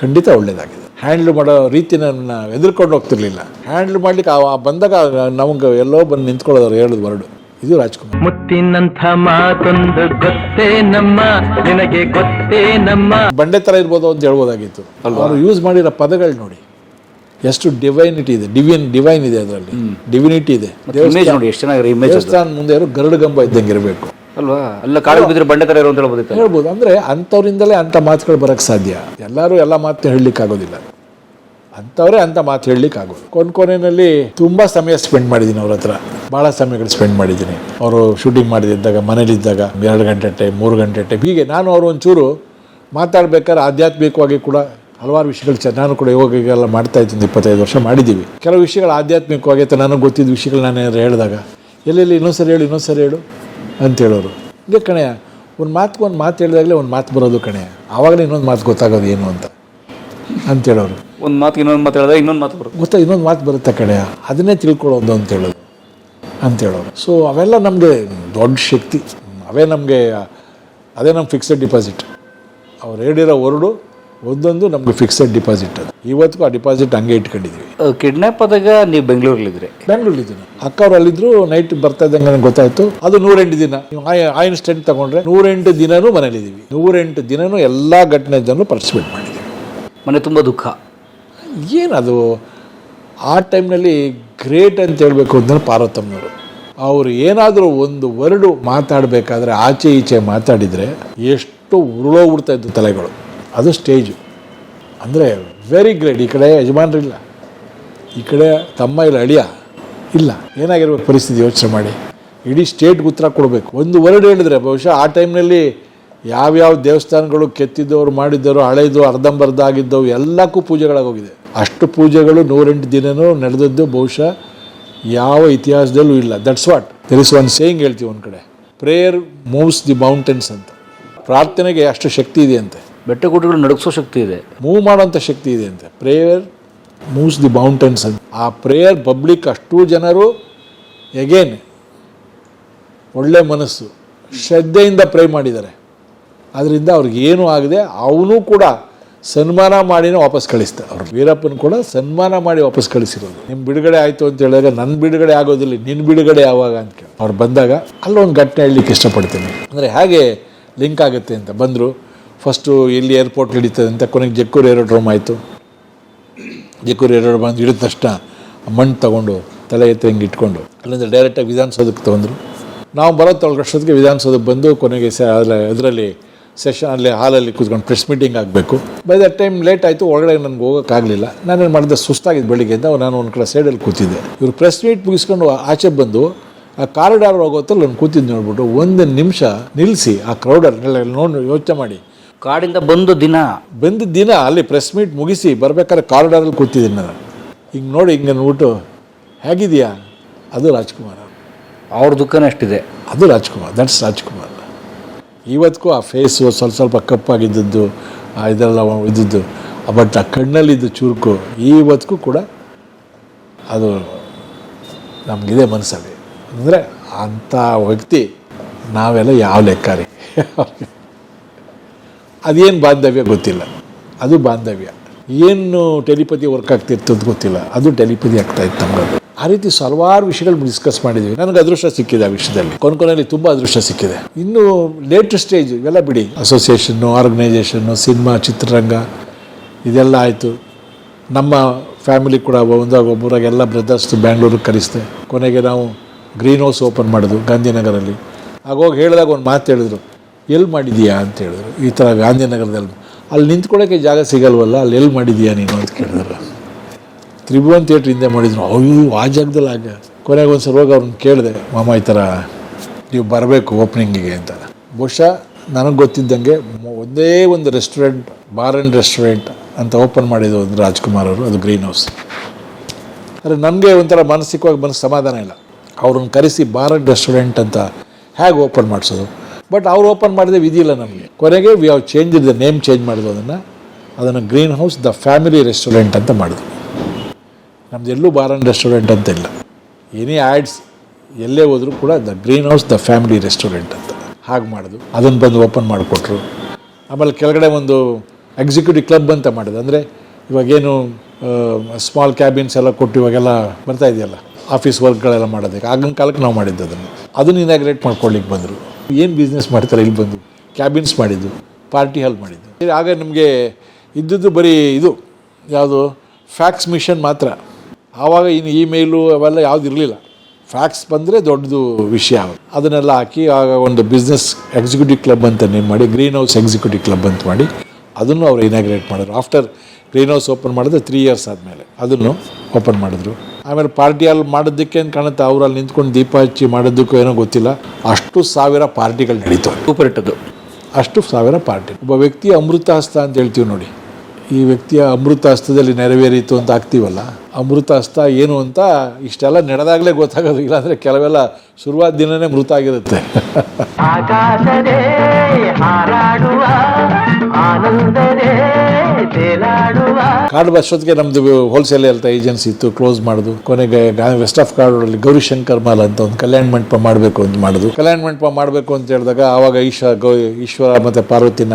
ಖಂಡಿತ ಒಳ್ಳೇದಾಗಿದೆ. ಹ್ಯಾಂಡ್ಲ್ ಮಾಡೋ ರೀತಿ ನನ್ನ ಎದುರ್ಕೊಂಡು ಹೋಗ್ತಿರ್ಲಿಲ್ಲ. ಹ್ಯಾಂಡ್ಲ್ ಮಾಡ್ಲಿಕ್ಕೆ ಆ ಬಂದಾಗ ನಮ್ಗೆ ಎಲ್ಲೋ ಬಂದು ನಿಂತ್ಕೊಳ್ಳೋದವ್ರು ಹೇಳೋದು ವರ್ಡು. ಇದು ರಾಜ್ಕುಮಾರ್. ಮುತ್ತಿನಂಥ ಮಾತೊಂದು ಗೊತ್ತೇ ನಮ್ಮ ನಿನಗೆ ಗೊತ್ತೇ ನಮ್ಮ. ಬಂಡೆ ತರ ಇರ್ಬೋದು ಅಂತ ಹೇಳ್ಬೋದಾಗಿತ್ತು. ಅವರು ಯೂಸ್ ಮಾಡಿರೋ ಪದಗಳು ನೋಡಿ. ಎಷ್ಟು ಡಿವೈನಿಟಿ ಇದೆ ಡಿವಿನ್ ಡಿವೈನ್ ಇದೆ ಅದರಲ್ಲಿ. ಡಿವಿನಿಟಿ ಇದೆ. ಇಮೇಜ್ ನೋಡಿ ಎಷ್ಟು ಇಮೇಜ್ ದೇವಸ್ಥಾನ ಮುಂದೆ ಇರೋ ಗರುಡಗಂಬ ಇದ್ದಂಗೆ ಇರಬೇಕು. ಅಲ್ವಾ? ಅಲ್ಲ ಬಿದ್ದರೆ ಬಂಡೆ ಥರ ಇರೋ ಅಂತ ಹೇಳ್ಬೋದಿತ್ತು ಹೇಳ್ಬೋದು. ಅಂದ್ರೆ ಅಂಥವ್ರಿಂದಲೇ ಅಂತ ಮಾತುಗಳು ಬರಕ್ ಸಾಧ್ಯ. ಎಲ್ಲರೂ ಎಲ್ಲ ಮಾತು ಹೇಳಲಿಕ್ಕೆ ಆಗೋದಿಲ್ಲ ಅಂಥವ್ರೇ ಅಂತ ಮಾತು ಹೇಳಲಿಕ್ಕೆ ಆಗೋದು ಕೊನೆ ಕೊನೆಯಲ್ಲಿ ತುಂಬ ಸಮಯ ಸ್ಪೆಂಡ್ ಮಾಡಿದ್ದೀನಿ ಅವ್ರ ಹತ್ರ. ಭಾಳ ಸಮಯಗಳು ಸ್ಪೆಂಡ್ ಮಾಡಿದ್ದೀನಿ ಅವರು ಶೂಟಿಂಗ್ ಮಾಡಿದ್ದಾಗ ಮನೇಲಿದ್ದಾಗ, ಎರಡು ಗಂಟೆ ಟೈಮ್ ಮೂರು ಗಂಟೆ ಟೈಮ್ ಹೀಗೆ ನಾನು ಅವರು ಒಂಚೂರು ಮಾತಾಡ್ಬೇಕಾದ್ರೆ ಆಧ್ಯಾತ್ಮಿಕವಾಗಿ ಕೂಡ ಹಲವಾರು ವಿಷಯಗಳು ಚ, ನಾನು ಕೂಡ ಯೋಗಗೆಲ್ಲ ಮಾಡ್ತಾ ಇದ್ದೀನಿ, ಇಪ್ಪತ್ತೈದು ವರ್ಷ ಮಾಡಿದ್ದೀವಿ ಕೆಲವು ವಿಷಯಗಳು ಆಧ್ಯಾತ್ಮಿಕವಾಗಿ ಅಥವಾ ನನಗೆ ಗೊತ್ತಿದ್ದ ವಿಷಯಗಳು ನಾನು ಹೇಳಿದಾಗ, ಎಲ್ಲೆಲ್ಲಿ ಇನ್ನೊಂದ್ಸರಿ ಹೇಳು ಇನ್ನೊಂದ್ಸರಿ ಹೇಳು ಅಂತ ಹೇಳೋರು. ಹಿಂಗೆ ಕಣೆಯ ಒಂದು ಮಾತು ಒಂದು ಮಾತು ಹೇಳಿದಾಗಲೇ ಒಂದು ಮಾತು ಬರೋದು ಕಣೆಯ ಆವಾಗಲೇ ಇನ್ನೊಂದು ಮಾತು ಗೊತ್ತಾಗೋದು ಏನು ಅಂತ. ಅಂತ ಹೇಳೋರು. ಒಂದು ಮಾತು ಇನ್ನೊಂದು ಮಾತು ಹೇಳಿದ್ರೆ ಇನ್ನೊಂದು ಮಾತು ಬರುತ್ತೆ. ಗೊತ್ತಾ ಇನ್ನೊಂದು ಮಾತು ಬರುತ್ತೆ ಕಡೆ ಅದನ್ನೇ ತಿಳ್ಕೊಳ್ಳೋದು ಅಂತ ಹೇಳೋದು ಅಂತ ಹೇಳೋರು ಸೊ ಅವೆಲ್ಲ ನಮಗೆ ದೊಡ್ಡ ಶಕ್ತಿ. ಅವೇ ನಮಗೆ ಅದೇ ನಮ್ಮ ಫಿಕ್ಸೆಡ್ ಡಿಪಾಸಿಟ್ ಅವ್ರು ಹೇಳಿರೋ ಹೊರಡು ಒಂದೊಂದು ನಮಗೆ ಫಿಕ್ಸೆಡ್ ಡಿಪಾಸಿಟ್ ಅದು. ಇವತ್ತಿಗೂ ಆ ಡಿಪಾಸಿಟ್ ಹಂಗೆ ಇಟ್ಕೊಂಡಿದ್ವಿ. ಕಿಡ್ನಾಪ್ ಆದಾಗ ನೀವು ಬೆಂಗಳೂರಲ್ಲಿದ್ರಿ ಬೆಂಗಳೂರಲ್ಲಿದ್ದೀನಿ ಅಕ್ಕ ಅವ್ರು ಅಲ್ಲಿದ್ರು ನೈಟ್ ಬರ್ತಾ ಇದ್ದಂಗೆ ನನಗೆ ಗೊತ್ತಾಯಿತು. ಅದು ನೂರೆಂಟು ದಿನ. ನೀವು ಆಯ್ ಆಯಿನ್ ಸ್ಟೆಂಟ್ ತಗೊಂಡ್ರೆ ನೂರೆಂಟು ದಿನನೂ ಮನೇಲಿದ್ದೀವಿ. ನೂರೆಂಟು ದಿನನೂ ಎಲ್ಲ ಘಟನೆದನ್ನು ಪಾರ್ಟಿಸಿಪೇಟ್ ಮಾಡಿದ್ದೀವಿ. ಮನೆ ತುಂಬ ದುಃಖ. ಏನದು? ಆ ಟೈಮ್ನಲ್ಲಿ ಗ್ರೇಟ್ ಅಂತ ಹೇಳಬೇಕು ಅಂದರೆ ಪಾರ್ವತಮ್ಮನವರು. ಅವರು ಏನಾದರೂ ಒಂದು ವರ್ಡು ಮಾತಾಡಬೇಕಾದ್ರೆ ಆಚೆ ಈಚೆ ಮಾತಾಡಿದರೆ ಎಷ್ಟು ಉರುಳೋಗ್ಬಿಡ್ತಾ ಇದ್ದು ತಲೆಗಳು. ಅದು ಸ್ಟೇಜು. ಅಂದರೆ ವೆರಿ ಗ್ರೇಟ್ ಈ ಕಡೆ ಯಜಮಾನ್ರಿಲ್ಲ ಈ ಕಡೆ ತಮ್ಮ ಇಲ್ಲ, ಅಳಿಯ ಇಲ್ಲ. ಏನಾಗಿರ್ಬೇಕು ಪರಿಸ್ಥಿತಿ ಯೋಚನೆ ಮಾಡಿ. ಇಡೀ ಸ್ಟೇಟ್ಗೆ ಉತ್ತರ ಕೊಡಬೇಕು. ಒಂದು ವರ್ಡ್ ಹೇಳಿದ್ರೆ ಬಹುಶಃ ಆ ಟೈಮ್ನಲ್ಲಿ ಯಾವ್ಯಾವ ದೇವಸ್ಥಾನಗಳು ಕೆತ್ತಿದ್ದವರು ಮಾಡಿದ್ದವರು ಹಳೆದು ಅರ್ಧಂಬರ್ಧ ಆಗಿದ್ದವು ಎಲ್ಲಕ್ಕೂ ಪೂಜೆಗಳಾಗೋಗಿದೆ ಅಷ್ಟು ಪೂಜೆಗಳು ನೂರೆಂಟು ದಿನನೂ ನಡೆದದ್ದು ಬಹುಶಃ ಯಾವ ಇತಿಹಾಸದಲ್ಲೂ ಇಲ್ಲ. That's what there is one saying ಹೇಳ್ತೀವಿ ಒಂದು ಕಡೆ. ಪ್ರೇಯರ್ ಮೂವ್ಸ್ ದಿ ಮೌಂಟೇನ್ಸ್ ಅಂತ. ಪ್ರಾರ್ಥನೆಗೆ ಅಷ್ಟು ಶಕ್ತಿ ಇದೆ ಅಂತೆ. ಬೆಟ್ಟ ಗುಡ್ಡಗಳು ನಡುಗಿಸೋ ಶಕ್ತಿ ಇದೆ. ಮೂವ್ ಮಾಡೋಂಥ ಶಕ್ತಿ ಇದೆ ಅಂತೆ. ಪ್ರೇಯರ್ ಮೂವ್ಸ್ ದಿ ಮೌಂಟೇನ್ಸ್ ಅಂತ. ಆ ಪ್ರೇಯರ್ ಪಬ್ಲಿಕ್ ಅಷ್ಟು ಜನರು ಎಗೇನ್ ಒಳ್ಳೆ ಮನಸ್ಸು ಶ್ರದ್ಧೆಯಿಂದ ಪ್ರೇ ಮಾಡಿದ್ದಾರೆ. ಅದರಿಂದ ಅವ್ರಿಗೆ ಏನೂ ಆಗದೆ, ಅವನು ಕೂಡ ಸನ್ಮಾನ ಮಾಡಿನೇ ವಾಪಸ್ ಕಳಿಸ್ತಾರೆ ಅವ್ರು ವೀರಪ್ಪನ ಕೂಡ ಸನ್ಮಾನ ಮಾಡಿ ವಾಪಸ್ ಕಳಿಸಿರೋದು. ನಿಮ್ಮ ಬಿಡುಗಡೆ ಆಯಿತು ಅಂತ ಹೇಳಿದಾಗ ನನ್ನ ಬಿಡುಗಡೆ ಆಗೋದಿಲ್ಲ ನಿನ್ನ ಬಿಡುಗಡೆ ಯಾವಾಗ ಅಂತ ಕೇಳಿ. ಅವ್ರು ಬಂದಾಗ ಅಲ್ಲೊಂದು ಘಟನೆ ಹೇಳಲಿಕ್ಕೆ ಇಷ್ಟಪಡ್ತೀನಿ. ಅಂದರೆ ಹೇಗೆ ಲಿಂಕ್ ಆಗುತ್ತೆ ಅಂತ ಬಂದರು. ಫಸ್ಟು ಇಲ್ಲಿ ಏರ್ಪೋರ್ಟ್ ಹಿಡಿತದೆ ಅಂತ ಕೊನೆಗೆ ಜಕ್ಕೂರು ಏರೋಡ್ರೋಮ್ ಆಯಿತು. ಜಕ್ಕೂರು ಏರೋಡ್ ಬಂದು ಹಿಡಿದ ತಕ್ಷಣ ಮಣ್ಣು ತೊಗೊಂಡು ತಲೆ ಎತ್ತಿ ಹಿಂಗೆ ಇಟ್ಕೊಂಡು ಅಲ್ಲಿಂದ ಡೈರೆಕ್ಟಾಗಿ ವಿಧಾನಸೌಧಕ್ಕೆ ತೊಗೊಂಡ್ರು. ನಾವು ಬರೋ ತೊಳಗಷ್ಟೊತ್ತಿಗೆ ವಿಧಾನಸೌಧಕ್ಕೆ ಬಂದು ಕೊನೆಗೆ ಸ ಅದರಲ್ಲಿ ಸೆಷನ್ ಅಲ್ಲಿ ಹಾಲಲ್ಲಿ ಕೂತ್ಕೊಂಡು ಪ್ರೆಸ್ ಮೀಟಿಂಗ್ ಆಗಬೇಕು. ಬೈ ದಟ್ ಟೈಮ್ ಲೇಟ್ ಆಯಿತು ಒಳಗಡೆ ನನಗೆ ಹೋಗೋಕ್ಕಾಗಲಿಲ್ಲ ನಾನೇನು ಮಾಡಿದೆ ಸುಸ್ತಾಗಿದ್ದು ಬೆಳಿಗ್ಗೆಯಿಂದ ನಾನು ಒಂದು ಕಡೆ ಸೈಡಲ್ಲಿ ಕೂತಿದ್ದೆ. ಇವರು ಪ್ರೆಸ್ ಮೀಟ್ ಮುಗಿಸ್ಕೊಂಡು ಆಚೆ ಬಂದು ಆ ಕಾರಿಡಾರ್ ಹೋಗೋತ್ತಲ್ಲಿ ನಾನು ಕೂತಿದ್ದು ನೋಡ್ಬಿಟ್ಟು ಒಂದು ನಿಮಿಷ ನಿಲ್ಲಿಸಿ ಆ ಕ್ರೌಡರ್ ನೋಡಿ ಯೋಚನೆ ಮಾಡಿ. ಕಾಡಿಂದ ಬಂದು ದಿನ. ಬಂದ ದಿನ ಅಲ್ಲಿ ಪ್ರೆಸ್ ಮೀಟ್ ಮುಗಿಸಿ ಬರ್ಬೇಕಾದ್ರೆ ಕಾರಿಡಾರಲ್ಲಿ ಕೂತಿದ್ದೀನಿ ನಾನು. ಹಿಂಗೆ ನೋಡಿ ಹಿಂಗೆ ಅಂದ್ಬಿಟ್ಟು ಹೇಗಿದೆಯಾ ಅದು ರಾಜ್ಕುಮಾರ್. ಅವ್ರ ದುಃಖನೇ ಅಷ್ಟಿದೆ. ಅದು ರಾಜ್ಕುಮಾರ್. ದಟ್ಸ್ ರಾಜ್ಕುಮಾರ್. ಇವತ್ತಿಗೂ ಆ ಫೇಸು ಸ್ವಲ್ಪ ಸ್ವಲ್ಪ ಕಪ್ಪಾಗಿದ್ದದ್ದು ಇದೆಲ್ಲ ಇದ್ದದ್ದು. ಬಟ್ ಆ ಕಣ್ಣಲ್ಲಿದ್ದ ಚುರುಕು ಇವತ್ತಿಗೂ ಕೂಡ ಅದು ನಮಗಿದೆ ಮನಸ್ಸಲ್ಲಿ ಅಂದರೆ ಅಂಥ ವ್ಯಕ್ತಿ ನಾವೆಲ್ಲ ಯಾವ ಲೆಕ್ಕ ರೀ ಅದೇನು ಬಾಂಧವ್ಯ ಗೊತ್ತಿಲ್ಲ. ಅದು ಬಾಂಧವ್ಯ. ಏನು ಟೆಲಿಪತಿ ವರ್ಕ್ ಆಗ್ತಿತ್ತು ಅಂತ ಗೊತ್ತಿಲ್ಲ. ಅದು ಟೆಲಿಪತಿ ಆಗ್ತಾಯಿತ್ತು ನಮ್ಗೆ ಆ ರೀತಿ ಹಲವಾರು ವಿಷಯಗಳು ಡಿಸ್ಕಸ್ ಮಾಡಿದ್ವಿ. ನನಗೆ ಅದೃಷ್ಟ ಸಿಕ್ಕಿದೆ ಆ ವಿಷಯದಲ್ಲಿ. ಕೊನೆಯಲ್ಲಿ ತುಂಬ ಅದೃಷ್ಟ ಸಿಕ್ಕಿದೆ. ಇನ್ನು ಲೇಟ್ ಸ್ಟೇಜ್ ಇವೆಲ್ಲ ಬಿಡಿ. ಅಸೋಸಿಯೇಷನ್ನು ಆರ್ಗನೈಸೇಷನ್ನು ಸಿನಿಮಾ ಚಿತ್ರರಂಗ, ಇದೆಲ್ಲ ಆಯಿತು. ನಮ್ಮ ಫ್ಯಾಮಿಲಿ ಕೂಡ ಒಂದಾಗ ಒಬ್ಬರಾಗ ಎಲ್ಲ ಬ್ರದರ್ಸ್ ಬ್ಯಾಂಗ್ಳೂರಿಗೆ ಕರೆಸ್ದೆ. ಕೊನೆಗೆ ನಾವು ಗ್ರೀನ್ ಹೌಸ್ ಓಪನ್ ಮಾಡೋದು ಗಾಂಧಿನಗರಲ್ಲಿ. ಆಗೋಗಿ ಹೇಳಿದಾಗ ಒಂದು ಮಾತು ಹೇಳಿದ್ರು. ಎಲ್ಲಿ ಮಾಡಿದೀಯಾ ಅಂತ ಹೇಳಿದ್ರು. ಈ ಥರ ಗಾಂಧಿನಗರದಲ್ಲಿ. ಅಲ್ಲಿ ನಿಂತ್ಕೊಳ್ಳೋಕ್ಕೆ ಜಾಗ ಸಿಗಲ್ವಲ್ಲ, ಅಲ್ಲಿ ಎಲ್ಲಿ ಮಾಡಿದೀಯಾ ನೀನು ಅಂತ ಕೇಳಿದ್ರು. ತ್ರಿಭುವನ್ ಥಿಯೇಟ್ರ್ ಹಿಂದೆ ಮಾಡಿದ್ರು. ಅಯ್ಯೋ, ಆ ಜಾಗದಲ್ಲಿ ಆಗ ಕೊನೆಗೆ ಒಂದು ಸಲ ಹೋಗಿ ಅವ್ರನ್ನ ಕೇಳಿದೆ, ಮಾಮ, ಈ ಥರ ನೀವು ಬರಬೇಕು ಓಪನಿಂಗಿಗೆ ಅಂತ. ಬಹುಶಃ ನನಗೆ ಗೊತ್ತಿದ್ದಂಗೆ ಒಂದೇ ಒಂದು ರೆಸ್ಟೋರೆಂಟ್ ಬಾರ್ ಆ್ಯಂಡ್ ರೆಸ್ಟೋರೆಂಟ್ ಅಂತ ಓಪನ್ ಮಾಡಿದ್ದು ಒಂದು ರಾಜ್ಕುಮಾರ್ ಅವರು, ಅದು ಗ್ರೀನ್ ಹೌಸ್ ಆದರೆ ನನಗೆ ಒಂಥರ ಮಾನಸಿಕವಾಗಿ ಮನಸ್ಸು ಸಮಾಧಾನ ಇಲ್ಲ. ಅವ್ರನ್ನ ಕರೆಸಿ ಬಾರ್ ಆ್ಯಂಡ್ ರೆಸ್ಟೋರೆಂಟ್ ಅಂತ ಹೇಗೆ ಓಪನ್ ಮಾಡಿಸೋದು? ಬಟ್ ಅವ್ರು ಓಪನ್ ಮಾಡಿದೆ ವಿಧಿ ಇಲ್ಲ ನಮಗೆ ಕೊನೆಗೆ ವಿ ಹಾವ್ ಚೇಂಜ್ ಇದ್ದ ನೇಮ್ ಚೇಂಜ್ ಮಾಡಿದ್ವು ಅದನ್ನು. ಅದನ್ನು green house the family restaurant ಅಂತ ಮಾಡಿದ್ವು. ನಮ್ದು ಎಲ್ಲೂ ಬಾರ್ ಆ್ಯಂಡ್ ರೆಸ್ಟೋರೆಂಟ್ ಅಂತ ಇಲ್ಲ. ಎನಿ ಆ್ಯಡ್ಸ್ ಎಲ್ಲೇ ಹೋದರೂ ಕೂಡ the green house, the family restaurant ಅಂತ. ಹಾಗೆ ಮಾಡೋದು. ಅದನ್ನು ಬಂದು ಓಪನ್ ಮಾಡಿಕೊಟ್ರು. ಆಮೇಲೆ ಕೆಳಗಡೆ ಒಂದು ಎಕ್ಸಿಕ್ಯೂಟಿವ್ ಕ್ಲಬ್ ಅಂತ ಮಾಡೋದು. ಅಂದರೆ ಇವಾಗೇನು ಸ್ಮಾಲ್ ಕ್ಯಾಬಿನ್ಸ್ ಎಲ್ಲ ಕೊಟ್ಟು ಇವಾಗೆಲ್ಲ ಬರ್ತಾ ಇದೆಯಲ್ಲ ಆಫೀಸ್ ವರ್ಕ್ಗಳೆಲ್ಲ ಮಾಡೋದಕ್ಕೆ. ಆಗಿನ ಕಾಲಕ್ಕೆ ನಾವು ಮಾಡಿದ್ದು ಅದನ್ನು. ಅದನ್ನು ಇನಾಗ್ರೇಟ್ ಮಾಡ್ಕೊಳ್ಳಿಕ್ಕೆ ಬಂದರು. ಏನು ಬಿಸ್ನೆಸ್ ಮಾಡ್ತಾರೆ ಇಲ್ಲಿ ಬಂದು? ಕ್ಯಾಬಿನ್ಸ್ ಮಾಡಿದ್ದು ಪಾರ್ಟಿ ಹಾಲ್ ಮಾಡಿದ್ದು. ಆಗ ನಮಗೆ ಇದ್ದದ್ದು ಬರೀ ಇದು, ಯಾವುದು ಫ್ಯಾಕ್ಸ್ ಮಿಷನ್ ಮಾತ್ರ. ಆವಾಗ ಇನ್ನು ಇಮೇಲು ಅವೆಲ್ಲ ಯಾವ್ದು ಇರಲಿಲ್ಲ. ಫ್ಯಾಕ್ಸ್ ಬಂದರೆ ದೊಡ್ಡದು ವಿಷಯ ಅದನ್ನೆಲ್ಲ ಹಾಕಿ ಆಗ ಒಂದು ಬಿಸ್ನೆಸ್ ಎಕ್ಸಿಕ್ಯೂಟಿವ್ ಕ್ಲಬ್ ಅಂತ ನೇಮ್ ಮಾಡಿ ಗ್ರೀನ್ ಹೌಸ್ ಎಕ್ಸಿಕ್ಯೂಟಿವ್ ಕ್ಲಬ್ ಅಂತ ಮಾಡಿ ಅದನ್ನು ಅವರು ಇನಾಗ್ರೇಟ್ ಮಾಡಿದ್ರು. ಆಫ್ಟರ್ ಗ್ರೀನ್ ಹೌಸ್ ಓಪನ್ ಮಾಡಿದ್ರೆ ತ್ರೀ ಇಯರ್ಸ್ ಆದಮೇಲೆ ಅದನ್ನು ಓಪನ್ ಮಾಡಿದ್ರು. ಆಮೇಲೆ ಪಾರ್ಟಿಯಲ್ಲಿ ಮಾಡೋದಕ್ಕೆ ಏನು ಕಾಣುತ್ತೆ? ಅವರಲ್ಲಿ ನಿಂತ್ಕೊಂಡು ದೀಪ ಹಚ್ಚಿ ಮಾಡೋದಕ್ಕೂ ಏನೋ ಗೊತ್ತಿಲ್ಲ. ಅಷ್ಟು ಸಾವಿರ ಪಾರ್ಟಿಗಳು ನಡೀತವೆ ಸೂಪರ್ ಇಟ್ಟದ್ದು. ಅಷ್ಟು ಸಾವಿರ ಪಾರ್ಟಿ. ಒಬ್ಬ ವ್ಯಕ್ತಿ ಅಮೃತ ಹಸ್ತ ಅಂತ ಹೇಳ್ತೀವಿ ನೋಡಿ. ಈ ವ್ಯಕ್ತಿಯ ಅಮೃತ ಹಸ್ತದಲ್ಲಿ ನೆರವೇರಿತು ಅಂತ ಆಗ್ತೀವಲ್ಲ ಅಮೃತ ಹಸ್ತ ಏನು ಅಂತ ಇಷ್ಟೆಲ್ಲ ನಡೆದಾಗಲೇ ಗೊತ್ತಾಗೋದು. ಇಲ್ಲಾಂದರೆ ಕೆಲವೆಲ್ಲ ಶುರುವಾದ ದಿನನೇ ಮೃತ ಆಗಿರುತ್ತೆ. ಕಾರ್ಡ್ ಅಷ್ಟೊತ್ತಿಗೆ ನಮ್ಮದು ಹೋಲ್ಸೇಲ್ ಅಂತ ಏಜೆನ್ಸಿ ಇತ್ತು ಕ್ಲೋಸ್ ಮಾಡೋದು. ಕೊನೆಗೆ ವೆಸ್ಟ್ ಆಫ್ ಕಾರ್ಡಲ್ಲಿ ಗೌರಿಶಂಕರ್ ಮಾಲ್ ಅಂತ ಒಂದು ಕಲ್ಯಾಣ ಮಂಟಪ ಮಾಡಬೇಕು ಅಂತ ಮಾಡೋದು. ಕಲ್ಯಾಣ ಮಂಟಪ ಮಾಡಬೇಕು ಅಂತ ಹೇಳಿದಾಗ ಆವಾಗ ಈಶ್ವರ ಗೌ ಈಶ್ವರ ಮತ್ತು ಪಾರ್ವತಿನ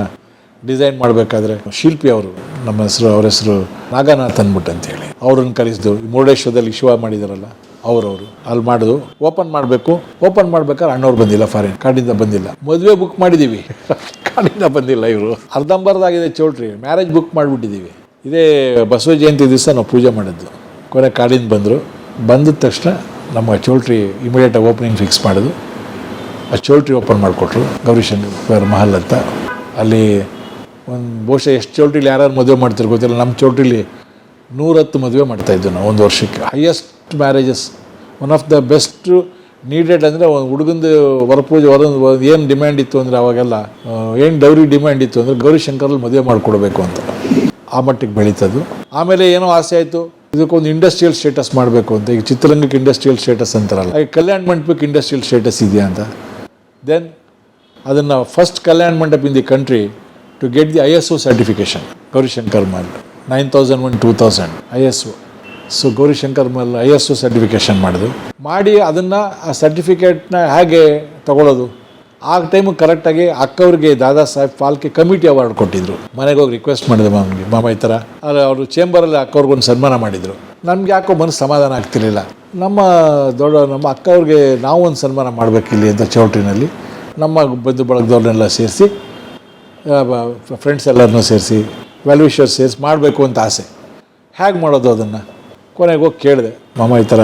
ಡಿಸೈನ್ ಮಾಡಬೇಕಾದ್ರೆ ಶಿಲ್ಪಿ ಅವರು, ನಮ್ಮ ಹೆಸರು, ಅವ್ರ ಹೆಸರು ನಾಗನಾಥ್ ಅಂದ್ಬಿಟ್ಟು ಅಂತೇಳಿ ಅವ್ರನ್ನ ಕರೆಸಿದ್ದು ಮುರುಡೇಶ್ವರದಲ್ಲಿ ಶಿವ ಮಾಡಿದಾರಲ್ಲ, ಅವರವರು. ಅಲ್ಲಿ ಮಾಡಿದ್ರು ಓಪನ್ ಮಾಡಬೇಕು. ಓಪನ್ ಮಾಡ್ಬೇಕಾದ್ರೆ ಅಣ್ಣವ್ರು ಬಂದಿಲ್ಲ ಫಾರಿನ್ ಕಾಡಿಂದ ಬಂದಿಲ್ಲ. ಮದುವೆ ಬುಕ್ ಮಾಡಿದ್ದೀವಿ ಕಾಡಿಂದ ಬಂದಿಲ್ಲ ಇವರು. ಅರ್ಧಂಬರ್ದಾಗಿದೆ ಚೌಲ್ಟ್ರಿ ಮ್ಯಾರೇಜ್ ಬುಕ್ ಮಾಡಿಬಿಟ್ಟಿದ್ದೀವಿ ಇದೇ ಬಸವ ಜಯಂತಿ ದಿವಸ ನಾವು ಪೂಜೆ ಮಾಡಿದ್ದು. ಕೊನೆ ಕಾಡಿಂದ ಬಂದರು. ಬಂದ ತಕ್ಷಣ ನಮ್ಮ ಚೌಲ್ಟ್ರಿ ಇಮಿಡಿಯೇಟಾಗಿ ಓಪನಿಂಗ್ ಫಿಕ್ಸ್ ಮಾಡಿದ್ರು. ಆ ಚೌಲ್ಟ್ರಿ ಓಪನ್ ಮಾಡಿಕೊಟ್ರು ಗೌರಿಶಂಕರ್ ಮಹಲ್ ಅಂತ. ಅಲ್ಲಿ ಒಂದು ಬಹುಶಃ ಎಷ್ಟು ಚೌಟ್ರಿಲಿ ಯಾರು ಮದುವೆ ಮಾಡ್ತಾರೆ ಗೊತ್ತಿಲ್ಲ. ನಮ್ಮ ಚೌಟ್ರಿಲಿ ನೂರತ್ತು ಮದುವೆ ಮಾಡ್ತಾಯಿದ್ವಿ ನಾವು ಒಂದು ವರ್ಷಕ್ಕೆ. Highest marriages one of the best needed ಅಂದರೆ ಒಂದು ಹುಡುಗಂದು ವರಪೂಜೆ ವರ ಏನು ಡಿಮ್ಯಾಂಡ್ ಇತ್ತು ಅಂದರೆ ಅವಾಗೆಲ್ಲ ಏನು ಡೌರಿ ಡಿಮ್ಯಾಂಡ್ ಇತ್ತು ಅಂದರೆ ಗೌರಿಶಂಕರಲ್ಲಿ ಮದುವೆ ಮಾಡಿಕೊಡ್ಬೇಕು ಅಂತ. ಆ ಮಟ್ಟಿಗೆ ಬೆಳೀತದು ಆಮೇಲೆ ಏನೋ ಆಸೆ ಆಯಿತು. ಇದಕ್ಕೊಂದು ಇಂಡಸ್ಟ್ರಿಯಲ್ ಸ್ಟೇಟಸ್ ಮಾಡಬೇಕು ಅಂತ. ಈಗ ಚಿತ್ರರಂಗಕ್ಕೆ ಇಂಡಸ್ಟ್ರಿಯಲ್ ಸ್ಟೇಟಸ್ ಅಂತಾರಲ್ಲ. ಈಗ ಕಲ್ಯಾಣ ಮಂಟಪಕ್ಕೆ ಇಂಡಸ್ಟ್ರಿಯಲ್ ಸ್ಟೇಟಸ್ ಇದೆಯಾ ಅಂತ. ದೆನ್ ಅದನ್ನು ಫಸ್ಟ್ ಕಲ್ಯಾಣ ಮಂಟಪ in the country to get the I S certification Gowrishankar Mal nine thousand one two thousand I S O so Gowrishankar Mal I S O certification ಮಾಡಿದ್ರು. ಮಾಡಿ ಅದನ್ನು ಆ ಸರ್ಟಿಫಿಕೇಟ್ನ ಹೇಗೆ ತಗೊಳ್ಳೋದು ಆ ಟೈಮು ಕರೆಕ್ಟಾಗಿ ಅಕ್ಕವ್ರಿಗೆ ದಾದಾ ಸಾಹೇಬ್ ಫಾಲ್ಕೆ ಕಮಿಟಿ ಅವಾರ್ಡ್ ಕೊಟ್ಟಿದ್ರು. ಮನೆಗೆ ಹೋಗಿ ರಿಕ್ವೆಸ್ಟ್ ಮಾಡಿದೆ ಮಾಮನಿಗೆ ಮಾಮ, ಈ ಥರ. ಅಲ್ಲಿ, ಅವರು ಚೇಂಬರಲ್ಲಿ ಅಕ್ಕವ್ರಿಗೊಂದು ಸನ್ಮಾನ ಮಾಡಿದರು. ನಮ್ಗೆ ಯಾಕೋ ಮನಸ್ಸು ಸಮಾಧಾನ ಆಗ್ತಿರಲಿಲ್ಲ. ನಮ್ಮ ದೊಡ್ಡ, ನಮ್ಮ ಅಕ್ಕವ್ರಿಗೆ ನಾವು ಒಂದು ಸನ್ಮಾನ ಮಾಡಬೇಕಿಲ್ಲಿ ಅಂತ ಚೌಟ್ರಿನಲ್ಲಿ, ನಮ್ಮ ಬಂಧು ಬಳಗದವ್ರನ್ನೆಲ್ಲ ಸೇರಿಸಿ ಫ್ರೆಂಡ್ಸ್ ಎಲ್ಲರನ್ನೂ ಸೇರಿಸಿ ವ್ಯಾಲ್ಯೂಷರ್ ಸೇರಿಸಿ ಮಾಡಬೇಕು ಅಂತ ಆಸೆ. ಹೇಗೆ ಮಾಡೋದು ಅದನ್ನು? ಕೊನೆಗೆ ಹೋಗಿ ಕೇಳಿದೆ, ಮಾಮ, ಈ ಥರ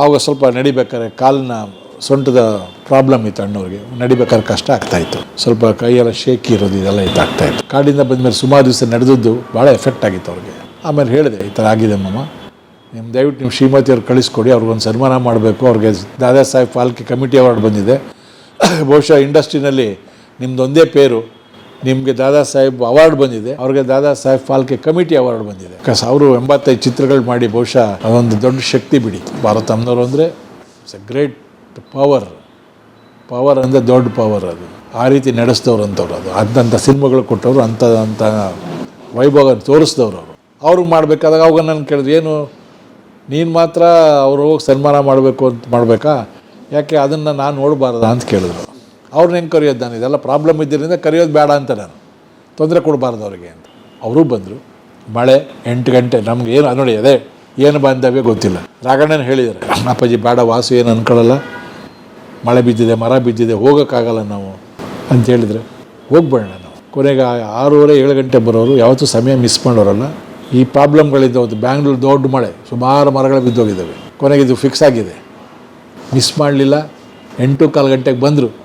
ಆವಾಗ ಸ್ವಲ್ಪ ನಡಿಬೇಕಾದ್ರೆ ಕಾಲನ್ನ ಸೊಂಟದ ಪ್ರಾಬ್ಲಮ್ ಇತ್ತು ಅಣ್ಣವ್ರಿಗೆ. ನಡಿಬೇಕಾದ್ರೆ ಕಷ್ಟ ಆಗ್ತಾಯಿತ್ತು ಸ್ವಲ್ಪ ಕೈಯೆಲ್ಲ ಶೇಕಿ ಇರೋದು, ಇದೆಲ್ಲ ಇದಾಗ್ತಾಯಿತ್ತು ಕಾಡಿಂದ ಬಂದಮೇಲೆ ಸುಮಾರು ದಿವಸ ನಡೆದದ್ದು ಭಾಳ ಎಫೆಕ್ಟ್ ಆಗಿತ್ತು ಅವ್ರಿಗೆ. ಆಮೇಲೆ ಹೇಳಿದೆ, ಈ ಥರ ಆಗಿದೆ ಮಾಮ. ನಿಮ್ಮ ದಯವಿಟ್ಟು ನೀವು ಶ್ರೀಮತಿಯವ್ರು ಕಳಿಸ್ಕೊಡಿ, ಅವ್ರಿಗೊಂದು ಸನ್ಮಾನ ಮಾಡಬೇಕು. ಅವ್ರಿಗೆ ದಾದಾ ಸಾಹೇಬ್ ಫಾಲ್ಕೆ ಕಮಿಟಿ ಅವಾರ್ಡ್ ಬಂದಿದೆ. ಬಹುಶಃ ಇಂಡಸ್ಟ್ರಿನಲ್ಲಿ ನಿಮ್ಮದೊಂದೇ ಪೇರು. ನಿಮಗೆ ದಾದಾ ಸಾಹೇಬ್ ಅವಾರ್ಡ್ ಬಂದಿದೆ. ಅವ್ರಿಗೆ ದಾದಾ ಸಾಹೇಬ್ ಫಾಲ್ಕೆ ಕಮಿಟಿ ಅವಾರ್ಡ್ ಬಂದಿದೆ. ಬಿಕಾಸ್ ಅವರು ಎಂಬತ್ತೈದು ಚಿತ್ರಗಳು ಮಾಡಿ ಬಹುಶಃ ಅದೊಂದು ದೊಡ್ಡ ಶಕ್ತಿ ಬಿಡಿ. ಭಾರತಮ್ಮನವರು ಅಂದರೆ it's a great power power ಅಂದರೆ ದೊಡ್ಡ ಪವರ್ ಅದು. ಆ ರೀತಿ ನಡೆಸಿದವ್ರು ಅಂಥವ್ರು ಅದು. ಅಂತಂಥ ಸಿನಿಮಾಗಳು ಕೊಟ್ಟವರು, ಅಂಥ ಅಂಥ ವೈಭವ ತೋರಿಸಿದವ್ರು ಅವರು. ಅವ್ರಿಗೆ ಮಾಡಬೇಕಾದಾಗ ಅವಾಗ ನಾನು ಕೇಳಿದ್ರು, ಏನು? ನೀನು ಮಾತ್ರ ಅವ್ರು ಹೋಗಿ ಸನ್ಮಾನ ಮಾಡಬೇಕು ಅಂತ, ಮಾಡಬೇಕಾ? ಯಾಕೆ ಅದನ್ನು ನಾನು ನೋಡಬಾರ್ದ? ಅಂತ ಕೇಳಿದ್ರು. ಅವ್ರನ್ನ ಹೆಂಗೆ ಕರೆಯೋದು ನಾನು? ಇದೆಲ್ಲ ಪ್ರಾಬ್ಲಮ್ ಇದ್ದರಿಂದ ಕರೆಯೋದು ಬೇಡ ಅಂತ ನಾನು. ತೊಂದರೆ ಕೊಡಬಾರ್ದು ಅವ್ರಿಗೆ ಅಂತ. ಅವರು ಬಂದರು. ಮಳೆ ಎಂಟು ಗಂಟೆ, ನಮ್ಗೆ ಏನು ನೋಡಿ, ಅದೇ ಏನು ಬಾಂಧವ್ಯ ಗೊತ್ತಿಲ್ಲ. ರಾಘಣ್ಣನ ಹೇಳಿದ್ದಾರೆ ಅಪ್ಪಾಜಿ, ಬೇಡ, ವಾಸು ಏನು ಅನ್ಕೊಳ್ಳಲ್ಲ. ಮಳೆ ಬಿದ್ದಿದೆ, ಮರ ಬಿದ್ದಿದೆ, ಹೋಗೋಕ್ಕಾಗಲ್ಲ ನಾವು ಅಂತ ಹೇಳಿದರೆ ಹೋಗ್ಬೇಡ ನಾವು. ಕೊನೆಗೆ ಆರೂವರೆ, ಏಳು ಗಂಟೆ ಬರೋರು, ಯಾವತ್ತೂ ಸಮಯ ಮಿಸ್ ಮಾಡೋರಲ್ಲ. ಈ ಪ್ರಾಬ್ಲಮ್ಗಳಿದ್ದ ಒಂದು ಬ್ಯಾಂಗ್ಳೂರು ದೊಡ್ಡ ಮಳೆ, ಸುಮಾರು ಮರಗಳು ಬಿದ್ದೋಗಿದ್ದಾವೆ. ಕೊನೆಗೆ ಇದು ಫಿಕ್ಸ್ ಆಗಿದೆ. ಮಿಸ್ ಮಾಡಲಿಲ್ಲ. ಎಂಟು, ಕಾಲು ಗಂಟೆಗೆ ಬಂದರು.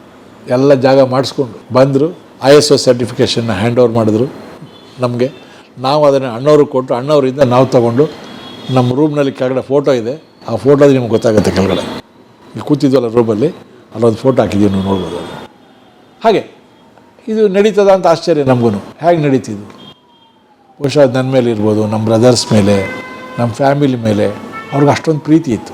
ಎಲ್ಲ ಜಾಗ ಮಾಡಿಸ್ಕೊಂಡು ಬಂದರು ಐ ಎಸ್ ಒ ಸರ್ಟಿಫಿಕೇಷನ್ನ ಹ್ಯಾಂಡ್ ಓವರ್ ಮಾಡಿದ್ರು ನಮಗೆ. ನಾವು ಅದನ್ನು ಅಣ್ಣವ್ರಿಗೆ ಕೊಟ್ಟು ಅಣ್ಣವರಿಂದ ನಾವು ತಗೊಂಡು ನಮ್ಮ ರೂಮ್ನಲ್ಲಿ ಕೆಳಗಡೆ ಫೋಟೋ ಇದೆ. ಆ ಫೋಟೋದು ನಿಮ್ಗೆ ಗೊತ್ತಾಗುತ್ತೆ ಕೆಳಗಡೆ. ಇಲ್ಲಿ ಕೂತಿದ್ವಲ್ಲ ರೂಮಲ್ಲಿ ಅಲ್ಲೊಂದು ಫೋಟೋ ಹಾಕಿದ್ದೀವಿ ನೀವು ನೋಡ್ಬೋದು ಹಾಗೆ, ಇದು ನಡೀತದ ಅಂತ ಆಶ್ಚರ್ಯ ನಮಗೂ ಹೇಗೆ ನಡೀತಿದ್ದು ಬಹುಶಃ ನನ್ನ ಮೇಲೆ ಇರ್ಬೋದು ನಮ್ಮ ಬ್ರದರ್ಸ್ ಮೇಲೆ ನಮ್ಮ ಫ್ಯಾಮಿಲಿ ಮೇಲೆ. ಅವ್ರಿಗೆ ಅಷ್ಟೊಂದು ಪ್ರೀತಿ ಇತ್ತು.